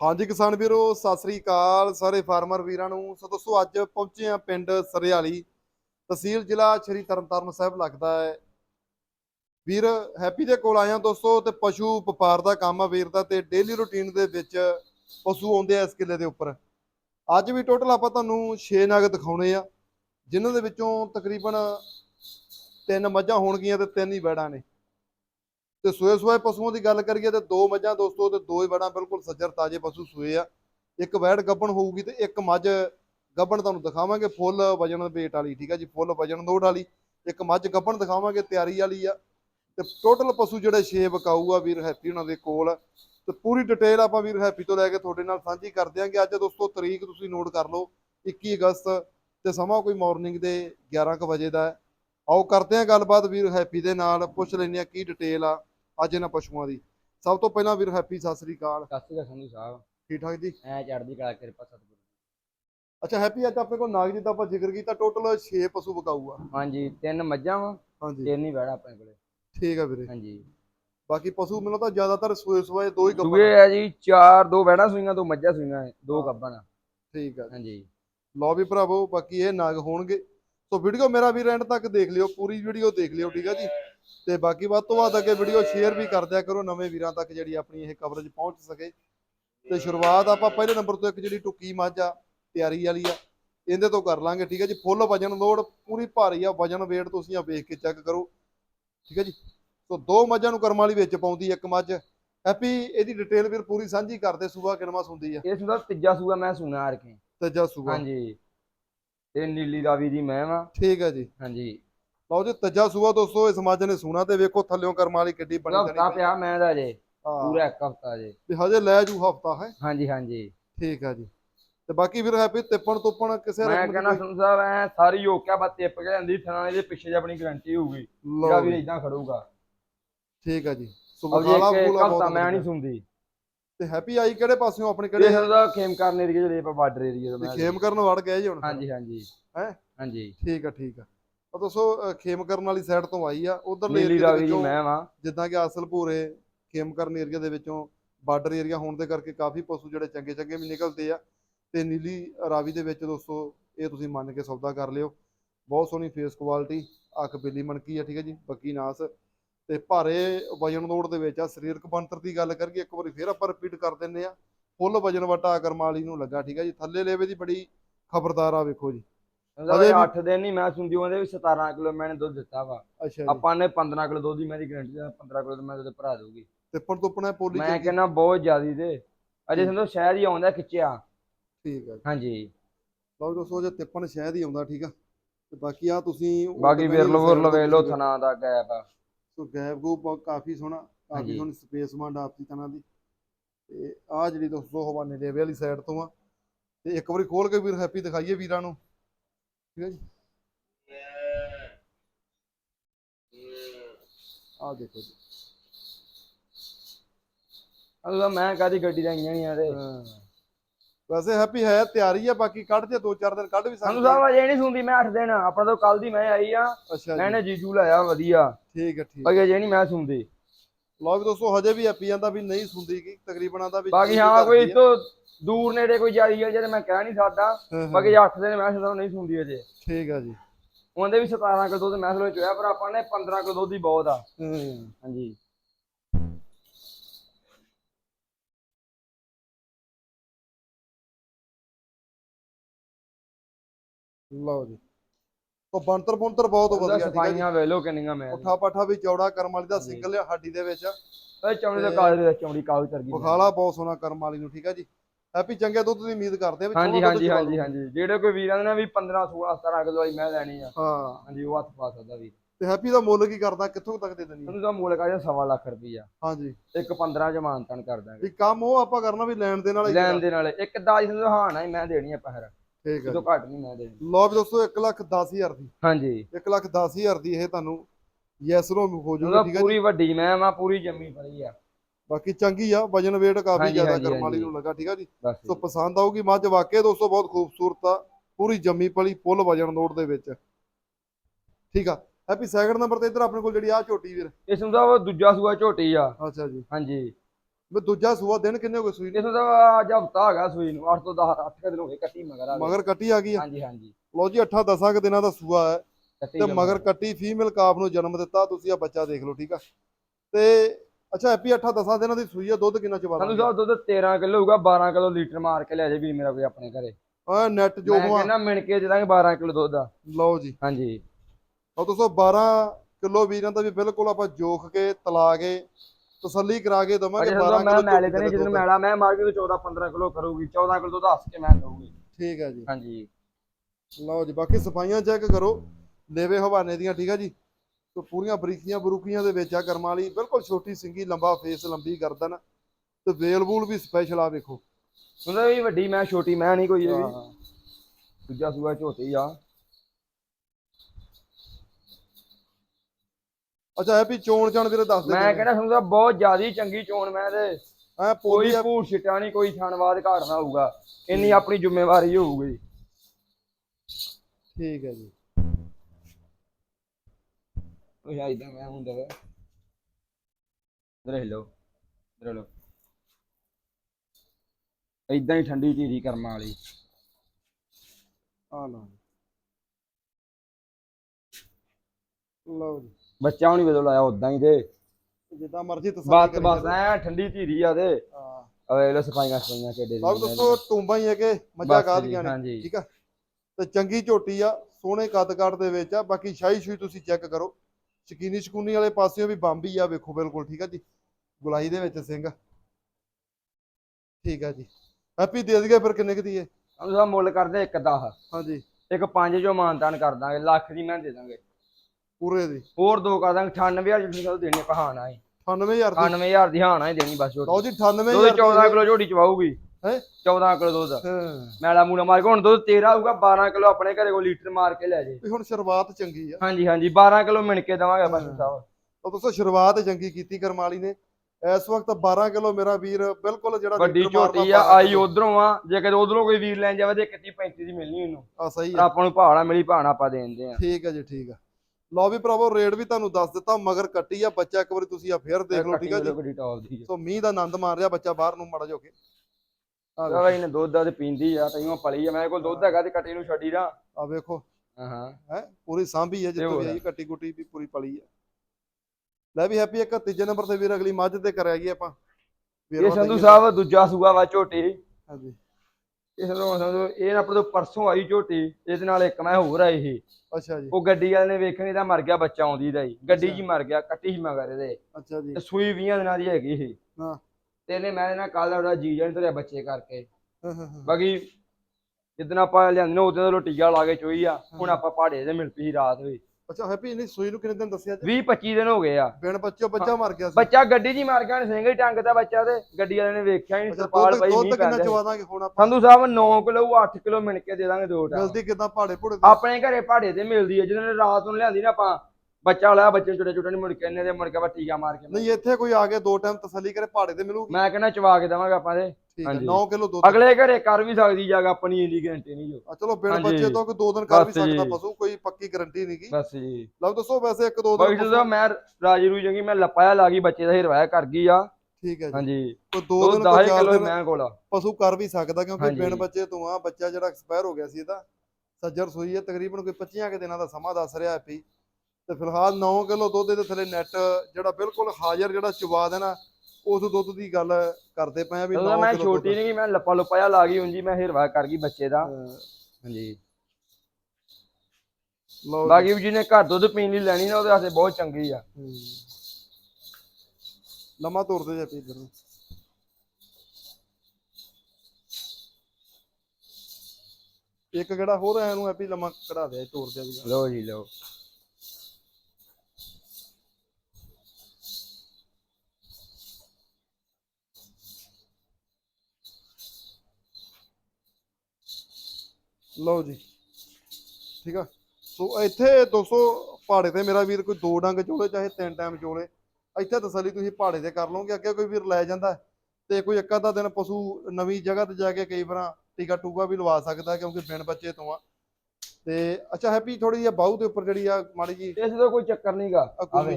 ਹਾਂਜੀ ਕਿਸਾਨ ਵੀਰੋ, ਸਤਿ ਸ੍ਰੀ ਅਕਾਲ। ਸਾਰੇ ਫਾਰਮਰ ਵੀਰਾਂ ਨੂੰ। ਸੋ ਦੋਸਤੋ, ਅੱਜ ਪਹੁੰਚੇ ਆ ਪਿੰਡ ਸਰਿਆਲੀ। ਤਹਿਸੀਲ ਜ਼ਿਲ੍ਹਾ ਸ਼੍ਰੀ ਤਰਨਤਾਰਨ ਸਾਹਿਬ ਲੱਗਦਾ ਹੈ। ਵੀਰ, ਹੈਪੀ ਦੇ ਕੋਲ ਆਇਆ ਦੋਸਤੋ ਤੇ ਪਸ਼ੂ ਵਪਾਰ ਦਾ ਕੰਮ ਆ ਵੀਰ ਦਾ ਤੇ ਡੇਲੀ ਰੁਟੀਨ ਦੇ ਵਿੱਚ ਪਸ਼ੂ ਆਉਂਦੇ ਆ ਇਸ ਕਿੱਲੇ ਦੇ ਉੱਪਰ। ਅੱਜ ਵੀ ਟੋਟਲ ਆਪਾਂ ਤੁਹਾਨੂੰ 6 ਨਗ ਦਿਖਾਉਣੇ ਆ, ਜਿਨ੍ਹਾਂ ਦੇ ਵਿੱਚੋਂ ਤਕਰੀਬਨ ਤਿੰਨ ਮੱਝਾਂ ਹੋਣਗੀਆਂ ਤੇ ਤਿੰਨ ਹੀ ਵੈੜਾਂ ਨੇ। ਤੇ ਸੂਏ ਸੂਏ ਪਸ਼ੂਆਂ ਦੀ ਗੱਲ ਕਰੀਏ ਤੇ ਦੋ ਮੱਝਾਂ ਦੋਸਤੋ ਤੇ ਦੋ ਹੀ ਵੈੜਾਂ ਬਿਲਕੁਲ ਸੱਜਰ ਤਾਜੇ ਪਸ਼ੂ ਸੂਏ ਆ। ਇੱਕ ਵੈੜ ਗੱਬਣ ਹੋਊਗੀ ਤੇ ਇੱਕ ਮੱਝ ਗੱਬਣ ਤੁਹਾਨੂੰ ਦਿਖਾਵਾਂਗੇ, ਫੁੱਲ ਵਜਨ ਵੇਟ ਵਾਲੀ, ਠੀਕ ਆ ਜੀ, ਫੁੱਲ ਵਜਨ ਲੋਡ ਵਾਲੀ। ਇੱਕ ਮੱਝ ਗੱਬਣ ਦਿਖਾਵਾਂਗੇ, ਤਿਆਰੀ ਵਾਲੀ ਆ। ਤੇ ਟੋਟਲ ਪਸ਼ੂ ਜਿਹੜੇ 6 ਵਿਕਾਊ ਆ ਵੀਰ ਹੈਪੀ ਉਹਨਾਂ ਦੇ ਕੋਲ। ਤੇ ਪੂਰੀ ਡਿਟੇਲ ਆਪਾਂ ਵੀਰ ਹੈਪੀ ਤੋਂ ਲੈ ਕੇ ਤੁਹਾਡੇ ਨਾਲ ਸਾਂਝੀ ਕਰ ਦਿਆਂਗੇ। ਅੱਜ ਦੋਸਤੋ ਤਰੀਕ ਤੁਸੀਂ ਨੋਟ ਕਰ ਲਓ 21 ਅਗਸਤ ਤੇ ਸਮਾਂ ਕੋਈ ਮਾਰਨਿੰਗ ਦੇ 11 ਕੁ ਵਜੇ ਦਾ ਆਓ ਕਰਦੇ ਆਂ ਗੱਲਬਾਤ ਵੀਰ ਹੈਪੀ ਦੇ ਨਾਲ, ਪੁੱਛ ਲੈਂਦੇ ਆ ਕੀ ਡਿਟੇਲ ਆ। ਅੱਜ ਇਹਨਾਂ ਪਸ਼ੂਆਂ ਦੀ। ਸਭ ਤੋਂ ਪਹਿਲਾਂ ਵੀਰ ਹੈਪੀ ਸਤਿ ਸ੍ਰੀ ਅਕਾਲ। ਸਤਿ ਸ਼੍ਰੀ ਅਕਾਲ ਸੰਧੂ ਸਾਹਿਬ। ਠੀਕ ਠਾਕ ਜੀ? ਐ ਚੜਦੀ ਕਲਾ ਕਿਰਪਾ ਸਤਿਗੁਰੂ ਅੱਛਾ ਹੈਪੀ ਅੱਜ ਆਪਣੇ ਕੋਲ ਨਾਗ ਜਿੱਦਾਂ ਆਪਾਂ ਜ਼ਿਕਰ ਕੀਤਾ ਟੋਟਲ 6 ਪਸ਼ੂ ਵਿਕਾਊ ਆ ਹਾਂਜੀ ਤਿੰਨ ਮੱਝਾਂ ਵਾ ਹਾਂਜੀ। ਤਿੰਨ ਹੀ ਵੜਾ ਆਪਣੇ ਕੋਲੇ। ਠੀਕ ਆ ਵੀਰੇ। ਹਾਂਜੀ। ਬਾਕੀ ਪਸ਼ੂ ਮੈਨੂੰ ਤਾਂ ਜ਼ਿਆਦਾਤਰ ਸੂਏ ਸੂਏ ਦੋ ਹੀ ਗੱਭਣ ਦੂਏ ਆ ਜੀ ਚਾਰ ਦੋ ਵੜਾ ਸੂਈਆਂ ਦੋ ਮੱਝਾਂ ਸੂਈਆਂ ਦੋ ਹਾਂ। ਗੱਬਾਂ ਠੀਕ ਆ ਹਾਂਜੀ। ਲਓ ਵੀ ਭਰਾਵੋ ਬਾਕੀ ਇਹ ਨਾਗ ਹੋਣਗੇ। ਸੋ ਵੀਡੀਓ ਮੇਰਾ ਵੀਰ ਐਂਡ ਤੱਕ ਦੇਖ ਲਿਓ ਪੂਰੀ ਵੀਡੀਓ ਦੇਖ ਲਿਓ ਠੀਕ ਆ ਜੀ? ਤੇ ਬਾਕੀ ਵੱਧ ਤੋਂ ਵੱਧ ਅੱਗੇ ਵੀਡੀਓ ਸ਼ੇਅਰ ਵੀ ਕਰ ਦਿਆ ਕਰੋ ਨਵੇਂ ਵੀਰਾਂ ਤੱਕ ਜਿਹੜੀ ਆਪਣੀ ਇਹ ਕਵਰੇਜ ਪਹੁੰਚ ਸਕੇ। ਤੇ ਸ਼ੁਰੂਆਤ ਆਪਾਂ ਪਹਿਲੇ ਨੰਬਰ ਤੋਂ ਇੱਕ ਜਿਹੜੀ ਟੁੱਕੀ ਮੱਝ ਆ ਤਿਆਰੀ ਵਾਲੀ ਆ ਇਹਦੇ ਤੋਂ ਕਰ ਲਾਂਗੇ ਠੀਕ ਹੈ ਜੀ? ਫੁੱਲ ਵਜਨ ਲੋਡ ਪੂਰੀ ਭਾਰੀ ਆ ਵਜਨ weight ਤੁਸੀਂ ਆ ਵੇਖ ਕੇ ਚੈੱਕ ਕਰੋ ਠੀਕ ਹੈ ਜੀ? ਸੋ ਦੋ ਮੱਝਾਂ ਨੂੰ ਕਰਮ ਵਾਲੀ ਵਿੱਚ ਪਾਉਂਦੀ ਇੱਕ ਮੱਝ। ਹੈਪੀ ਇਹਦੀ ਡਿਟੇਲ ਵੀਰ ਪੂਰੀ ਸਾਂਝੀ ਕਰਦੇ ਸੂਆ ਕਿਨਵਾ ਸੁੰਦੀ ਆ? ਇਹ ਸੁਦਾ ਤੀਜਾ ਸੂਆ ਮੈਂ ਸੁਣਾ ਰਕੇ ਤੀਜਾ ਸੂਆ। ਹਾਂਜੀ। ਇਹ ਨੀਲੀ ਰਾਵੀ ਦੀ ਮੈਂ ਵਾ। ਠੀਕ ਹੈ ਜੀ। ਹਾਂਜੀ। ਲਓ ਜੀ ਤੀਜਾ ਸੂਆ ਦੋਸਤੋ ਇਸ ਮੱਝ ਨੇ ਸੁਣਾ ਤੇ ਵੇਖੋ ਥੱਲਿਓਂ ਕਰਮ ਵਾਲੀ ਕਿੱਡੀ ਬਣੀ ਹਫਤਾ ਪਿਆ ਮੈਂ ਦਾ ਜੇ ਹਾਂ, ਪੂਰਾ ਇੱਕ ਹਫਤਾ ਜੇ ਵੀ ਹਜੇ ਲੈ ਜੂ ਹਫਤਾ ਹੈ? ਹਾਂਜੀ ਹਾਂਜੀ। ਠੀਕ ਆ ਜੀ। ਤੇ ਬਾਕੀ ਵੀਰ ਹੈਪੀ ਤਿੱਪਣ ਤੁੱਪਣ ਕਿਸੇ ਮੈਂ ਦੀ ਕਹਿੰਦਾ ਸੰਧੂ ਸਾਹਿਬ ਐ ਸਾਰੀ ਹੋਕਿਆ ਬਾ ਟਿਪ ਕੇ ਜਾਂਦੀ ਥਾਂ ਇਹਦੇ ਪਿੱਛੇ ਜੇ ਆਪਣੀ ਗਾਰੰਟੀ ਹੋਊਗੀ। ਜਿਹੜਾ ਵੀ ਇਦਾਂ ਖੜੂਗਾ। ਠੀਕ ਆ ਜੀ। ਸੋ ਅਬ ਜੇ ਬਖਾਲਾ ਇੱਕ ਫੂਲਾ ਹਫਤਾ ਬਹੁਤ ਮੈਂ ਨਹੀਂ। ਸੁਣਦੀ। ਤੇ ਹੈਪੀ ਆਈ ਕਿਹੜੇ ਪਾਸਿਓਂ ਆਪਣੇ ਕਿਹੜੇ ਕਿਹੜੇ ਦਾ ਖੇਮ ਕਰਨ ਏਰੀਏ ਜਿਹੜੇ ਆਪਾਂ ਬਾਰਡਰ ਤੋਂ ਤੇ ਮੈਂ ਖੇਮ ਕਰਨ ਵੜ ਗਏ ਜੀ ਹੁਣ ਹਾਂਜੀ ਹਾਂਜੀ। ਹੈਂ? ਹਾਂਜੀ। ਠੀਕ ਆ ਠੀਕ ਆ। ਉਹ ਦੱਸੋ ਅ, ਖੇਮ ਕਰਨ ਵਾਲੀ ਸਾਈਡ ਤੋਂ ਆਈ ਆ ਉਧਰ ਨੀਲੀ ਰਾਵੀ ਦੀ ਮੈਂ ਵਾਂ। ਜਿੱਦਾਂ ਕਿ ਅਸਲਪੂਰੇ ਖੇਮ ਕਰਨ ਏਰੀਆ ਦੇ ਵਿੱਚੋਂ ਬਾਰਡਰ ਏਰੀਆ ਹੋਣ ਦੇ ਕਰਕੇ ਕਾਫੀ ਪਸ਼ੂ ਜਿਹੜੇ ਚੰਗੇ ਚੰਗੇ ਵੀ ਨਿਕਲਦੇ ਆ। ਤੇ ਨੀਲੀ ਰਾਵੀ ਦੇ ਵਿੱਚ ਦੋਸਤੋ ਇਹ ਤੁਸੀਂ ਮੰਨ ਕੇ ਸੌਦਾ ਕਰ ਲਿਓ। ਬਹੁਤ ਸੋਹਣੀ ਫੇਸ ਕੁਆਲਿਟੀ ਅੱਖ ਬਿੱਲੀ ਮਣਕੀ ਆ ਠੀਕ ਹੈ ਜੀ ਬੱਕੀ ਨਾਸ। ਤੇ ਭਾਰੇ ਵਜਨ ਲੋਡ ਦੇ ਵਿੱਚ ਆ ਸਰੀਰਕ ਬਣਤਰ ਦੀ ਗੱਲ ਕਰੀਏ ਇੱਕ ਵਾਰੀ ਫੇਰ ਆਪਾਂ ਰਿਪੀਟ ਕਰ ਦਿੰਨੇ ਆ। ਫੁੱਲ ਵਜਨ ਵਟਾ ਕਰਮਾਲੀ ਨੂੰ ਲੱਗਾ ਠੀਕ ਹੈ ਜੀ ਥੱਲੇ ਲੇਵੇ ਦੀ ਬੜੀ ਖਬਰਦਾਰ ਆ ਵੇਖੋ ਜੀ। ਉਹਦਾ ਵੀ- 8 ਦਿਨ ਨਹੀਂ ਮੈਂ ਸੁਣਦੀ ਉਹਦੇ ਵੀ 17 ਕਿਲੋ ਮੈंने ਦੁੱਧ ਦਿੱਤਾ ਵਾ। ਅੱਛਾ ਜੀ। ਆਪਾਂ ਨੇ 15 ਕਿਲੋ ਦੁੱਧ ਦੀ ਮੇਰੀ ਗਾਰੰਟੀ ਦਾ 15 ਕਿਲੋ ਤੇ ਮੈਂ ਉਹਦੇ ਭਰਾ ਦੂਗੀ ਤਿੱਪਣ ਤੁੱਪਣਾ ਪੋਲੀ ਮੈਂ ਚੰਗੀ। ਕਹਿੰਦਾ ਬਹੁਤ ਜ਼ਿਆਦੀ ਤੇ। ਅਜੇ। ਸਮਝੋ ਸ਼ਹਿਰ ਹੀ ਆਉਂਦਾ ਖਿੱਚਿਆ। ਠੀਕ ਹੈ। ਹਾਂਜੀ। ਲਓ ਦੋਸਤੋ ਜੇ ਤਿੱਪਣ ਸ਼ਾਇਦ ਹੀ ਆਉਂਦਾ ਠੀਕ ਆ। ਤੇ ਬਾਕੀ ਆ ਤੁਸੀਂ ਉਹ ਬਾਕੀ ਦੁਪਹਿਰੀ ਵੇਰ ਲੋ side ਤੋਂ ਵੇਖ ਲੋ ਥਣਾ ਦਾ ਗੈਪ ਆ। ਸੋ ਗੈਪ ਗੂਪ ਕਾਫੀ ਸੋਹਣਾ ਕਾਫੀ ਹਾਂਜੀ। ਸੋਹਣੀ ਸਪੇਸ ਮਾਂ ਆਪਸੀ ਤਨਾਂ ਦੀ। ਤੇ ਆ ਜਿਹੜੀ ਦੋਸਤੋ ਹਵਾਨੇ ਲੇਵੇ ਵਾਲੀ ਸਾਈਡ ਤੋਂ ਆ। ਤੇ ਇੱਕ ਵਾਰੀ ਖੋਲ ਕੇ ਵੀਰ ਹੈਪੀ ਦਿਖਾਈਏ ਵੀਰਾਂ ਨੂੰ। ਠੀਕ ਹੈ ਜੀ ਆ ਦੇਖੋ ਜੀ। ਉਹਦਾ ਮੈਂ ਕਾਦੀ ਗੱਡੀ ਦਾ ਇੰਜਣ ਹੀ ਆ ਤੇ ਹਾਂ। ਵੈਸੇ ਹੈਪੀ ਹੈ ਤਿਆਰੀ ਆ ਬਾਕੀ ਕੱਢ ਜੇ ਦੋ ਚਾਰ ਦਿਨ ਕੱਢ ਵੀ ਸਾਨੂੰ ਸਕਦੇ ਸਾਹਿਬ ਅਜੇ ਨਹੀਂ ਸੁਣਦੀ ਮੈਂ 8 ਦਿਨ ਆਪਣਾ ਤੋਂ ਕੱਲ ਦੀ ਮੈਂ ਆਈ ਆ। ਅੱਛਾ ਮੈਨੇ ਜੀ ਜੀਜੂ ਲਾਇਆ ਵਧੀਆ। ਠੀਕ ਹੈ ਠੀਕ ਅਜੇ ਨਹੀਂ ਮੈਂ ਸੁਣਦੀ। ਵੀ ਦੋਸਤੋ ਹਜੇ ਵੀ ਹੈਪੀ ਜਾਂਦਾ ਵੀ ਨਹੀਂ ਸੁਣਦੀ ਕੀ ਤਕਰੀਬਨ ਆਂਦਾ ਵੀ ਬਾਕੀ ਹਾਂ ਕੋਈ ਇਸ। ਤੋਂ ਦੂਰ ਨੇੜੇ ਕੋਈ ਜਾਰੀ ਹੈ ਜੇ ਮੈਂ ਕਹਿ ਨਹੀਂ ਸਕਦਾ। ਬਾਕੀ 8 ਦਿਨ ਮੈਂ ਸੁਣਦਾ ਨਹੀਂ ਸੁਣਦੀ ਅਜੇ। ਠੀਕ ਆ ਜੀ। ਉਹਦੇ ਵੀ 17 ਕਿਲੋ ਦੁੱਧ ਮੈਂ ਸਲੋ ਚੋਇਆ ਪਰ ਆਪਾਂ ਨੇ 15 ਕਿਲੋ ਦੁੱਧ ਹੀ ਬਹੁਤ ਆ। ਹੂੰ। ਹਾਂਜੀ। ਲਓ ਜੀ। ਤਾਂ ਬੰਤਰ ਬੰਤਰ ਬਹੁਤ ਵਧੀਆ ਠੀਕ ਸਫਾਈਆਂ ਵੇਖ ਲਓ ਕਿੰਨੀਆਂ ਮੈਂ ਉਠਾ ਪਾਠਾ ਵੀ ਚੌੜਾ ਕਰਮ ਵਾਲੀ ਦਾ। ਸਿੰਗਲ ਆ ਹੱਡੀ ਦੇ ਵਿੱਚ। ਇਹ ਚੌੜੀ ਦਾ ਤੇ- ਕਾਲ ਦੇ ਚੌੜੀ ਕਾਲ ਚਰ ਗਈ ਬਖਾਲਾ ਬਹੁਤ ਸੋਹਣਾ ਕਰਮ ਵਾਲੀ ਨੂੰ ਠੀਕ ਹੈ ਜੀ। ਹੈਪੀ ਚੰਗੇ ਦੁੱਧ ਦੀ ਉਮੀਦ ਕਰਦੇ ਆ ਵੀ ਹਾਂਜੀ ਹਾਂਜੀ ਹਾਂਜੀ। ਹਾਂਜੀ। ਜਿਹੜੇ ਕੋਈ ਵੀਰਾਂ ਦੇ ਨੇ ਵੀ 15 16 17 ਕਿਲੋ ਵਾਲੀ ਮੈਂ ਲੈਣੀ ਆ। ਹਾਂ। ਹਾਂਜੀ ਉਹ ਹੱਥ ਪਾ ਸਕਦਾ ਵੀ। ਤੇ ਹੈਪੀ ਦਾ ਮੁੱਲ ਕੀ ਕਰਦਾ? ਕਿੱਥੋਂ ਤੱਕ ਦੇ ਆ? ਤੁਹਾਨੂੰ ਤਾਂ ਮੁੱਲ ਕਾ ਸਵਾ ਲੱਖ ਰੁਪਈਆ। ਹਾਂਜੀ। ਇੱਕ 15 ਜਮਾਨ ਤਨ ਕਰ ਦਾਂਗੇ। ਵੀ ਕੰਮ ਉਹ ਆਪਾਂ ਕਰਨਾ ਵੀ ਲੈਣ ਦੇ ਨਾਲ ਲੈਣ ਦੇ ਨਾਲ ਇੱਕ ਦਾਜ ਨੂੰ ਹਾਂ ਨਾ ਮੈਂ ਦੇਣੀ ਆ ਪਹਿਰ ਠੀਕ ਹੈ ਤੋਂ ਘੱਟ ਨਹੀਂ ਮੈਂ ਦੇਣੀ। ਲਓ ਵੀ ਦੋਸਤੋ 1 ਲੱਖ 10000 ਦੀ। ਹਾਂਜੀ। 1 ਲੱਖ 10000 ਦੀ ਇਹ ਤੁਹਾਨੂੰ ਯੈਸ ਨੋ ਹੋ ਜਾਊਗਾ ਠੀਕ ਹੈ ਪੂਰੀ ਵੱਡੀ ਮੈਂ ਮਾ ਪੂਰੀ ਜੰਮੀ ਪਈ ਆ। ਬਾਕੀ ਚੰਗੀ ਆ ਵਜਨ weight ਕਾਫੀ ਜ਼ਿਆਦਾ ਕਰਮ ਵਾਲੀ। ਨੂੰ ਲੱਗਾ ਠੀਕ ਹੈ ਜੀ? ਸੋ ਪਸੰਦ ਆਊਗੀ ਮੱਝ ਵਾਕਿਆ ਦੋਸਤੋ ਬਹੁਤ ਖੂਬਸੂਰਤ ਆ ਪੂਰੀ ਜੰਮੀ ਪਲੀ ਫੁੱਲ ਵਜਨ ਲੋਡ ਦੇ ਵਿੱਚ। ਠੀਕ ਆ ਹੈਪੀ ਸੈਕਿੰਡ ਨੰਬਰ ਤੇ ਇੱਧਰ ਆਪਣੇ ਕੋਲ ਜਿਹੜੀ ਆ ਝੋਟੀ ਵੀਰ। ਇਸ ਨੂੰ ਉਹ ਦੂਜਾ ਸੂਆ ਝੋਟੀ ਆ। ਅੱਛਾ ਜੀ। ਹਾਂਜੀ। ਮੈਂ ਦੂਜਾ ਸੂਆ ਦਿਨ ਕਿੰਨੇ ਹੋ ਗਏ ਸੂਈ ਨੂੰ? ਇਸ ਦਾ ਅੱਜ ਹਫਤਾ ਹੈਗਾ ਸੂਈ ਨੂੰ 8 ਤੋਂ 10 8 ਦਿਨ ਹੋ ਗਏ ਕੱਟੀ ਮਗਰ ਆ। ਮਗਰ ਕੱਟੀ ਆ ਗਈ ਆ? ਹਾਂਜੀ ਹਾਂਜੀ। ਲਓ ਜੀ 8 10 ਕੁ ਦਿਨਾਂ ਦਾ ਸੂਆ ਹੈ। ਤੇ। ਮਗਰ ਕੱਟੀ ਫੀਮੇਲ ਕਾਫ ਨੂੰ ਜਨਮ ਦਿੱਤਾ ਤੁਸੀਂ ਆ ਬੱਚਾ ਦੇਖ ਲਓ ਠੀਕ ਆ? ਤੇ ਅੱਛਾ ਹੈਪੀ 8 10 ਦਿਨਾਂ ਦੀ ਸੂਈ ਆ ਦੁੱਧ ਕਿੰਨਾ ਚਵਾ ਸਾਨੂੰ ਸਾਹਿਬ ਦੁੱਧ 13 ਕਿਲੋ ਹੋਊਗਾ 12 ਕਿਲੋ ਲੀਟਰ ਮਾਰ ਕੇ ਲੈ ਜੇ ਵੀ ਮੇਰਾ ਕੋਈ ਆਪਣੇ ਘਰੇ। ਆ ਨੈਟ ਜੋ ਮੈਂ ਕਹਿੰਦਾ ਮਿਣ ਕੇ ਦੇ ਦਾਂਗੇ 12 ਕਿਲੋ ਦੁੱਧ ਦਾ। ਲਓ ਜੀ। ਹਾਂਜੀ। ਉਹ ਦੋਸਤੋ 12 ਕਿਲੋ ਵੀਰਾਂ ਦਾ ਵੀ ਬਿਲਕੁਲ ਆਪਾਂ ਜੋਖ ਕੇ ਤਲਾ ਕੇ ਤਸੱਲੀ ਕਰਾ ਕੇ ਦਵਾਂਗੇ ਅਜੇ 12 ਜਦੋਂ ਮੈਂ ਕਿਲੋ ਨਹੀਂ ਦਾ ਜਦੋਂ ਦੁੱਧ। ਮੈਲਾ ਮੈਂ ਮਾਰਕੇ ਤੋਂ 14 15 ਕਿਲੋ ਕਰੂਗੀ 14 ਕਿਲੋ ਦੁੱਧ ਹੱਸ ਕੇ ਮੈਂ ਦਊਗੀ। ਠੀਕ ਹੈ ਜੀ। ਹਾਂਜੀ। ਲਓ ਜੀ ਬਾਕੀ ਸਫਾਈਆਂ ਚੈੱਕ ਕਰੋ ਲੇਵੇ ਹਵਾਨੇ ਦੀਆਂ ਠੀਕ ਆ ਜੀ? ਤੇ ਪੂਰੀਆਂ ਬਰੀਕੀਆਂ ਬਰੂਕੀਆਂ ਦੇ ਵਿੱਚ ਆ ਕਰਮਾਂ ਵਾਲੀ ਬਿਲਕੁਲ ਛੋਟੀ ਸਿੰਗੀ ਲੰਬਾ ਫੇਸ ਲੰਬੀ ਗਰਦਨ ਤੇ ਵੇਲ ਵੂਲ ਵੀ ਸਪੈਸ਼ਲ ਆ ਵੇਖੋ। ਹੁੰਦਾ ਵੀ ਵੱਡੀ ਮੈਂ ਛੋਟੀ ਮੈਂ ਨਹੀਂ ਕੋਈ ਇਹ ਵੀ ਹਾਂ। ਦੂਜਾ ਸੂਆ ਝੋਟੀ ਆ। ਅੱਛਾ ਹੈਪੀ ਚੋਣ ਚਾਣ ਵੀਰੇ ਦੱਸ ਦੇ ਮੈਂ ਕਹਿੰਦਾ ਸਮਝਦਾ ਬਹੁਤ ਜ਼ਿਆਦੀ ਚੰਗੀ ਚੋਣ ਮੈਂ ਤੇ। ਐ ਕੋਈ ਪੋਲੀ ਆ ਭੂਰ ਛਿਟਾ ਨਹੀਂ ਕੋਈ ਥਣਵਾਦ ਘਾੜਨਾ ਹੋਊਗਾ। ਇੰਨੀ ਆਪਣੀ ਜ਼ਿੰਮੇਵਾਰੀ ਹੋਊਗੀ। ਠੀਕ ਹੈ ਜੀ। ਉਹ ਇਦਾਂ ਮੈਂ ਹੁੰਦਾ ਵਾ। ਇਧਰ ਲੋ ਇਧਰ ਲੋ ਇਦਾਂ ਹੀ ਠੰਡੀ ਧੀਰੀ ਕਰਮਾਂ ਵਾਲੀ। ਆ ਲਓ। ਲਓ ਜੀ। ਬੱਚਾ ਹੁਣੀ ਬਦਲ ਆਇਆ ਉਦਾਂ ਹੀ ਤੇ। ਜਿੱਦਾਂ ਮਰਜ਼ੀ ਤਸੱਲੀ ਬਸ ਬਸ। ਐ ਠੰਡੀ ਧੀਰੀ ਆ ਤੇ। ਹਾਂ। ਅਵੇ ਲੋ ਸਫਾਈਆਂ ਸਫਾਈਆਂ ਕਿੱਡੇ ਸਭ ਦੋਸਤੋ ਟੁੰਬਾਂ ਹੀ ਹੈ ਕਿ ਮੱਝਾਂ ਕਾਹਦੀਆਂ ਨੇ? ਠੀਕ ਆ। ਤੇ ਚੰਗੀ ਝੋਟੀ ਆ ਸੋਹਣੇ ਕੱਦ ਕੱਟ ਦੇ ਵਿੱਚ ਆ ਬਾਕੀ ਸ਼ਾਹੀ ਸ਼ੂਈ ਤੁਸੀਂ ਚੈੱਕ ਕਰੋ। ਸ਼ਕੀਨੀ ਸ਼ਕੂਨੀ ਵਾਲੇ ਪਾਸਿਓਂ ਵੀ ਬੰਬੀ ਆ ਵੇਖੋ ਬਿਲਕੁਲ ਠੀਕ ਆ ਜੀ? ਗੁਲਾਈ ਦੇ ਵਿੱਚ ਸਿੰਘ। ਠੀਕ ਆ ਜੀ। ਹੈਪੀ ਦੇ ਦਈਏ ਫਿਰ ਕਿੰਨੇ ਕੁ ਦੀ ਹੈ ਸਭ ਮੁੱਲ ਕਰਦੇ ਇੱਕ 10 ਹਾਂਜੀ। ਇੱਕ 5 ਜੋ ਮਾਨਤਾਨ ਕਰ ਦਾਂਗੇ ਲੱਖ ਦੀ ਮੈਂ ਦੇ ਦਾਂਗੇ। ਪੂਰੇ ਦੀ? ਹੋਰ ਦੋ ਕਰ ਦਾਂਗੇ 98000 ਜਿਹੜੀ ਉਹ ਦੇਣੀ ਕਹਾਣਾ ਹੈ 98000 ਦੀ? 98000 ਦੀ ਹਾਣਾ ਹੀ ਦੇਣੀ ਬਸ ਲਓ ਝੋਟੀ ਜੀ 98000 ਦੁੱਧ 14 ਕਿਲੋ ਝੋਟੀ ਚਵਾਊਗੀ। ਹੈਂ? 14 ਕਿਲੋ ਦੁੱਧ। ਹਾਂ। ਮੈਲਾ ਮੂਲਾ ਮਾਰ ਕੇ ਹੁਣ ਦੁੱਧ 13 ਹੋਊਗਾ 12 ਕਿਲੋ ਆਪਣੇ ਘਰੇ ਕੋਲ ਲੀਟਰ ਮਾਰ ਕੇ ਲੈ ਜੇ। ਵੀ ਹੁਣ ਸ਼ੁਰੂਆਤ ਚੰਗੀ ਆ। ਹਾਂਜੀ ਹਾਂਜੀ 12 ਕਿਲੋ ਮਿਣ ਕੇ ਦਵਾਂਗੇ ਬਸ ਸਾਹਿਬ। ਉਹ ਦੋਸਤੋ ਸ਼ੁਰੂਆਤ ਚੰਗੀ ਕੀਤੀ ਕਰਮਾਲੀ ਨੇ। ਇਸ ਵਕਤ 12 ਕਿਲੋ ਮੇਰਾ ਵੀਰ ਬਿਲਕੁਲ ਜਿਹੜਾ ਵੱਡੀ ਝੋਟੀ ਆ 12 ਆਈ। ਉਧਰੋਂ ਆ ਜੇ ਕਿਤੇ ਉਧਰੋਂ ਕੋਈ ਵੀਰ ਲੈਣ ਜਾਵੇ ਤੇ 31 35 ਦੀ ਮਿਲਣੀ ਇਹਨੂੰ ਆ ਸਹੀ ਆ। ਆਪਾਂ ਨੂੰ ਭਾਣਾ ਮਿਲੀ ਭਾਣਾ ਆਪਾਂ ਦੇ ਦਿੰਦੇ ਆ। ਠੀਕ ਹੈ ਜੀ ਠੀਕ ਆ। ਲਓ ਵੀ ਭਰਾਵੋ ਰੇਟ ਵੀ ਤੁਹਾਨੂੰ ਦੱਸ ਦਿੱਤਾ ਮਗਰ ਕੱਟੀ ਆ ਬੱਚਾ ਇੱਕ ਵਾਰੀ ਤੁਸੀਂ ਆ ਫੇਰ ਦੇਖ ਲਓ ਠੀਕ ਆ ਜੀ। ਸੋ ਮੀਂਹ ਦਾ ਆਨੰਦ ਮਾਰ ਰਿਹਾ ਬੱਚਾ ਬਾਹਰ ਨੂੰ ਮੜਾ ਜੋ ਕੇ। ਆ ਆ ਇਹਨੇ ਦੁੱਧ ਦਾ ਤੇ ਪੀਂਦੀ ਆ ਤੈਨੂੰ ਪਲੀ ਆ। ਮੇਰੇ ਕੋਲ ਦੁੱਧ ਹੈਗਾ ਤੇ ਕੱਟੀ ਨੂੰ ਛੱਡੀ ਦਾ ਆ ਵੇਖੋ। ਹਾਂ ਹਾਂ। ਹੈ? ਪੂਰੀ ਸਾਂਭੀ ਹੈ ਜਿੱਥੇ ਵੀ ਆ। ਕੱਟੀ ਕੁੱਟੀ ਵੀ ਪੂਰੀ ਪਲੀ ਹੈ ਲੈ ਵੀ ਹੈਪੀ ਇੱਕ ਤੀਜੇ ਨੰਬਰ ਤੇ ਵੀਰ ਅਗਲੀ ਮੱਝ ਤੇ ਕਰਿਆ ਗਈ ਆਪਾਂ? ਇਹ ਸੰਧੂ। ਸਾਹਿਬ ਦੂਜਾ ਸੂਆ ਵਾ ਝੋਟੀ। ਹਾਂਜੀ। ਇਸ ਨੂੰ ਸਮਝੋ ਇਹ ਆਪਣੇ ਤੋਂ ਪਰਸੋਂ ਆਈ ਝੋਟੀ ਇਹਦੇ ਨਾਲ ਇੱਕ ਮੈਂ ਹੋਰ ਆਈ ਸੀ। ਅੱਛਾ ਜੀ। ਉਹ ਗੱਡੀ ਵਾਲੇ ਨੇ ਵੇਖਣੀ ਤਾਂ ਮਰ ਗਿਆ ਬੱਚਾ ਆਉਂਦੀ ਦਾ ਹੀ। ਗੱਡੀ ਹੀ ਮਰ ਗਿਆ ਕੱਟੀ ਸੀ ਮਗਰ ਇਹਦੇ। ਅੱਛਾ ਜੀ। ਤੇ ਸੂਈ 20 ਦਿਨਾਂ ਦੀ ਹੈਗੀ ਸੀ। ਹਾਂ। ਤੇ ਇਹਨੇ ਮੈਂ ਨਾ ਕੱਲ ਉਹਦਾ ਜੀ ਜਾਣ ਤੇ ਬੱਚੇ ਕਰਕੇ। ਹਾਂ, ਹਾਂ, ਹਾਂ। ਬਾਕੀ ਜਿੱਦਣ ਆਪਾਂ ਲਿਆਂਦੇ ਨੇ ਉਦੋਂ ਦਾ ਟੀਕਾ ਲਾ ਕੇ ਚੋਈ ਆ। ਹੁਣ ਆਪਾਂ ਪਹਾੜੇ ਦੇ ਮਿਲ ਪਈ ਰਾਤ ਵੀ। ਅੱਛਾ ਹੈਪੀ ਇਹਨੇ ਸੂਈ ਨੂੰ ਕਿੰਨੇ ਦਿਨ ਦੱਸਿਆ ਜੀ 20 25 ਦਿਨ ਹੋ ਗਏ ਆ। ਬਿਨ ਬੱਚਿਓ ਬੱਚਾ ਮਰ ਗਿਆ ਸੀ। ਬੱਚਾ ਗੱਡੀ 'ਚ ਹੀ ਮਰ ਗਿਆ ਨੇ ਸਿੰਘ ਹੀ ਟੰਗ ਤਾ ਬੱਚਾ ਤੇ। ਗੱਡੀ ਵਾਲੇ ਨੇ ਵੇਖਿਆ ਹੀ ਨਹੀਂ ਅੱਛਾ ਸਰਪਾਲ ਦੁੱਧ ਪਈ ਦੁੱਧ ਮੀਂਹ ਕਿੰਨਾ ਪੈਂਦਾ ਚਵਾ ਦਾਂਗੇ ਹੁਣ ਆਪਾਂ? ਸੰਧੂ ਸਾਹਿਬ 9 ਕਿਲੋ 8 ਕਿਲੋ ਮਿਣ ਕੇ ਦੇ ਦਾਂਗੇ ਦੋ ਟਾਈਮ ਮਿਲਦੀ ਕਿਦਾਂ ਪਹਾੜੇ ਭੁੜੇ? ਆਪਣੇ ਘਰੇ ਪਹਾੜੇ ਤੇ ਮਿਲਦੀ ਹੈ ਜਦੋਂ ਨੇ ਰਾਤ ਨੂੰ ਲਿਆਂਦੀ ਨਾ ਆਪਾਂ। ਬੱਚਾ ਲਿਆ ਬੱਚੇ ਛੋਟੇ ਛੋਟੇ ਨਹੀਂ ਮੁੜ ਕੇ ਇਹਨੇ ਦੇ ਮੁੜ ਕੇ ਟੀਕਾ ਮਾਰ ਕੇ ਨਹੀਂ ਇੱਥੇ ਕੋਈ ਆ ਕੇ ਦੋ ਟਾਈਮ ਤਸੱਲੀ ਕਰੇ ਪਹਾੜੇ ਤੇ ਮਿਲੂਗੀ ਮੈਂ ਕਹਿੰਦਾ ਚਵਾ ਕੇ ਦੇਵਾਂਗੇ ਆਪਾਂ ਦੇ ਠੀਕ ਹੈ ਹਾਂਜੀ। 9 ਕਿਲੋ ਦੁੱਧ ਅਗਲੇ ਘਰੇ ਕਰ ਵੀ ਸਕਦੀ ਜਗ੍ਹਾ ਆਪਣੀ ਇੰਨੀ ਗਰੰਟੀ ਨਹੀਂ ਜੋ ਆ ਚਲੋ ਬਿਨ। ਬੱਚੇ ਤੋਂ ਕੋਈ ਦੋ ਦਿਨ ਕਰ ਵੀ ਸਕਦਾ। ਪਸ਼ੂ ਕੋਈ ਪੱਕੀ ਗਾਰੰਟੀ ਨਹੀਂਗੀ ਬਸ ਜੀ ਲਓ ਦੱਸੋ ਵੈਸੇ ਇੱਕ ਦੋ ਦਿਨ ਜਦੋਂ ਮੈਂ ਰਾਜੀ ਰੂ ਜੰਗੀ ਮੈਂ ਲੱਪਾਇਆ ਲਾ ਗਈ ਬੱਚੇ ਦਾ ਹਿਰਵਾਇਆ ਕਰ ਗਈ ਆ ਠੀਕ ਹੈ ਜੀ ਹਾਂਜੀ ਕੋਈ ਦੋ ਦਿਨ 10 ਕੋਈ ਚਾਰ ਕਿਲੋ ਦਿਨ ਮੈਂ ਕੋਲ। ਪਸ਼ੂ ਕਰ ਵੀ ਸਕਦਾ ਕਿਉਂਕਿ। ਬਿਨ ਬੱਚੇ ਤੋਂ ਆ ਬੱਚਾ ਜਿਹੜਾ ਐਕਸਪਾਇਰ ਹੋ ਗਿਆ ਸੀ ਇਹਦਾ ਸੱਜਰ ਸੂਈ ਹੈ ਤਕਰੀਬਨ ਕੋਈ 25 ਕੁ ਦਿਨਾਂ ਦਾ ਸਮਾਂ ਦੱਸ ਰਿਹਾ ਪਈ ਤੇ ਫਿਲਹਾਲ 9 ਕਿਲੋ ਦੁੱਧ ਦੇ ਥੱਲੇ ਨੈਟ ਜਿਹੜਾ ਬਿਲਕੁਲ ਹਾਜ਼ਰ ਜਿਹੜਾ ਚਵਾ ਦੇਣਾ ਉਸ ਦੁੱਧ ਦੀ ਗੱਲ ਕਰਦੇ ਪਏ ਆ ਵੀ ਜਦੋਂ 9 ਮੈਂ ਛੋਟੀ ਨਹੀਂ ਮੈਂ ਲੱਪਾ ਲੁਪਾਇਆ ਲਾ ਗਈ ਉਂਜੀ ਮੈਂ ਹਿਰਵਾ ਕਰ ਗਈ ਬੱਚੇ ਦਾ। ਹਾਂਜੀ। ਬਾਕੀ ਵੀ ਜਿਹਨੇ ਘਰ ਦੁੱਧ ਪੀਣ ਲਈ ਲੈਣੀ ਨਾ ਉਹਦੇ ਵਾਸਤੇ ਬਹੁਤ ਚੰਗੀ ਆ। ਲੰਮਾ ਤੋਰਦੇ ਜਾ ਪੀ ਇਧਰ ਨੂੰ। ਇੱਕ ਕਿਹੜਾ ਹੋਰ ਐ ਨੂੰ ਐਪੀ ਲੰਮਾ ਕਢਾ ਦੇ ਤੋਰ ਦੇ ਲਓ ਜੀ ਲਓ। ਲਓ ਜੀ। ਠੀਕ ਆ? ਸੋ ਇੱਥੇ ਦੋਸਤੋ ਪਹਾੜੇ ਤੇ ਮੇਰਾ ਵੀਰ ਕੋਈ ਦੋ ਡੰਗ ਚੋਲੇ ਚਾਹੇ ਤਿੰਨ ਟਾਈਮ ਚੋਲੇ। ਇੱਥੇ ਤਸੱਲੀ ਤੁਸੀਂ ਪਹਾੜੇ ਤੇ ਕਰ ਲਓਗੇ। ਅੱਗੇ ਕੋਈ ਵੀਰ ਲੈ ਜਾਂਦਾ ਤੇ ਕੋਈ ਇੱਕ ਅੱਧਾ ਦਿਨ ਪਸ਼ੂ ਨਵੀਂ ਜਗ੍ਹਾ ਤੇ ਜਾ ਕੇ ਕਈ ਵਾਰਾਂ ਟੀਕਾ ਟੂਕਾ ਵੀ ਲਵਾ ਸਕਦਾ ਕਿਉਂਕਿ ਬਿਨ ਬੱਚੇ ਤੋਂ ਆ। ਤੇ ਅੱਛਾ ਹੈਪੀ ਥੋੜੀ ਜਿਹੀ ਬਾਹੂ ਦੇ ਉੱਪਰ ਜਿਹੜੀ ਆ ਮਾੜੀ ਜੀ ਇਸ ਦਾ ਕੋਈ ਚੱਕਰ ਨਹੀਂਗਾ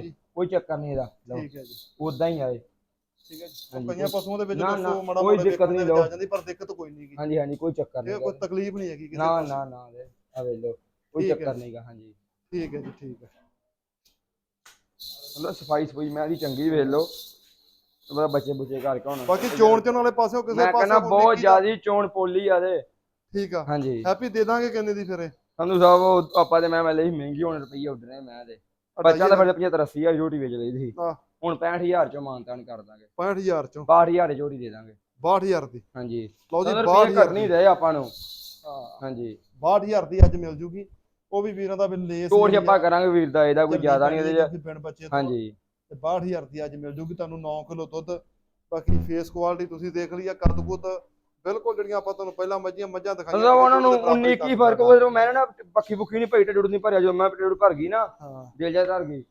ਜੀ। ਕੋਈ ਚੱਕਰ ਨਹੀਂ ਇਹਦਾ। ਠੀਕ ਹੈ ਜੀ। ਉਦਾਂ ਹੀ ਆਏ ਠੀਕ ਹੈ ਜੀ? ਹਾਂਜੀ, ਕਈਆਂ ਕੋਈ- ਪਸ਼ੂਆਂ ਦੇ ਵਿੱਚ ਨਾ, ਦੋਸਤੋ ਨਾ, ਮਾੜਾ ਕੋਈ ਦਿੱਕਤ ਦੇਖਣ ਦੇ ਨਹੀਂ ਵਿੱਚ ਲਓ। ਜਾਂਦੀ ਪਰ ਦਿੱਕਤ ਕੋਈ ਨਹੀਂ ਗੀ। ਹਾਂਜੀ ਹਾਂਜੀ ਕੋਈ ਚੱਕਰ ਇਹ ਨਹੀਂ ਕੋਈ ਤਕਲੀਫ ਨਹੀਂ ਹੈਗੀ ਕਿਸੇ ਨਾ ਪਾਸੇ। ਨਾ ਨਾ ਦੇ ਆ ਵੇਖ ਲਓ ਕੋਈ ਠੀਕ ਹੈ। ਚੱਕਰ ਨਹੀਂਗਾ ਹਾਂਜੀ। ਠੀਕ ਹੈ ਜੀ ਠੀਕ ਹੈ। ਮਤਲਬ ਸਫ਼ਾਈ ਸਫ਼ਾਈ ਮੈਂ ਦੀ ਚੰਗੀ ਵੇਖ ਲਓ। ਤੇ ਬੱਚੇ ਬੁੱਚੇ ਕਰਕੇ ਹੁਣ ਬਾਕੀ ਚੋਣ ਚੋਣ ਵਾਲੇ ਪਾਸਿਓਂ ਕਿਸੇ ਮੈਂ ਪਾਸੇ ਕਹਿੰਦਾ ਬਹੁਤ ਜ਼ਿਆਦੀ ਚੋਣ ਪੋਲੀ ਆ ਦੇ ਠੀਕ ਆ। ਹਾਂਜੀ। ਹੈਪੀ ਦੇ ਦਾਂਗੇ ਕਿੰਨੇ ਦੀ ਫਿਰ ਇਹ। ਸੰਧੂ ਸਾਹਿਬ ਉਹ ਆਪਾਂ ਤੇ ਮੈਂ ਪਹਿਲੇ ਹੀ ਮਹਿੰਗੀ ਹੋਣ ਰੁਪਈਏ ਉੱਡਣੇ ਮੈਂ ਤੇ। ਬੱਚਾ ਤਾਂ ਫਿਰ 75 80000 ਝੋਟੀ ਵੇਚ ਲਈ ਸੀ। ਹਾਂ। ਹੁਣ 65000 ਚੋਂ ਮਾਨਤਾਨ ਕਰ ਦਾਂਗੇ। 65000 ਚੋਂ? 62000 ਝੋਟੀ ਦੇ ਦਾਂਗੇ। 62000 ਦੀ? ਹਾਂਜੀ। ਲਓ ਜੀ ਸੰਧੂ ਰੁਪਈਏ 62000 ਘੱਟ ਨਹੀਂ ਦੀ। ਰਹੇ ਆਪਾਂ ਨੂੰ। ਹਾਂਜੀ। 62000 ਦੀ ਅੱਜ ਮਿਲ ਜੂਗੀ। ਉਹ ਵੀ ਵੀਰਾਂ ਦਾ ਵੀ ਲੇਸ ਤੋੜ ਆਪਾਂ ਕਰਾਂਗੇ ਵੀਰ ਦਾ ਇਹਦਾ ਕੋਈ ਜ਼ਿਆਦਾ ਨਹੀਂ ਇਹਦੇ ਚ। ਪਿੰਡ ਬੱਚੇ ਤੋਂ। ਹਾਂਜੀ। ਤੇ 62000 ਦੀ ਅੱਜ ਮਿਲ ਜੂਗੀ ਤੁਹਾਨੂੰ 9 ਕਿਲੋ ਦੁੱਧ। ਬਾਕੀ ਫੇਸ ਕੁਆਲਿਟੀ ਤੁਸੀਂ ਦੇਖ ਲਈ ਆ ਕੱਦ ਕੁੱਦ। ਬਿਲਕੁਲ ਜਿਹੜੀਆਂ ਆਪਾਂ ਤੁਹਾਨੂੰ ਪਹਿਲਾਂ ਮੱਝੀਆਂ ਮੱਝਾਂ ਦਿਖਾਈਆਂ ਮਤਲਬ ਉਹਨਾਂ ਨੂੰ ਉਹਦੇ ਬਰਾਬਰ 19 ਹੀ ਕੀ ਫ਼ਰਕ। ਉਹ ਮੈਂ ਨਾ ਪੱਖੀ ਪੁੱਖੀ ਨਹੀਂ ਟੇੜੂ ਨਹੀਂ ਭਰਿਆ ਜੋ ਮੈਂ ਟੇੜੂ ਭਰ ਗਈ ਨਾ ਦਿਲ ਜਾ ਧਰ ਗਈ।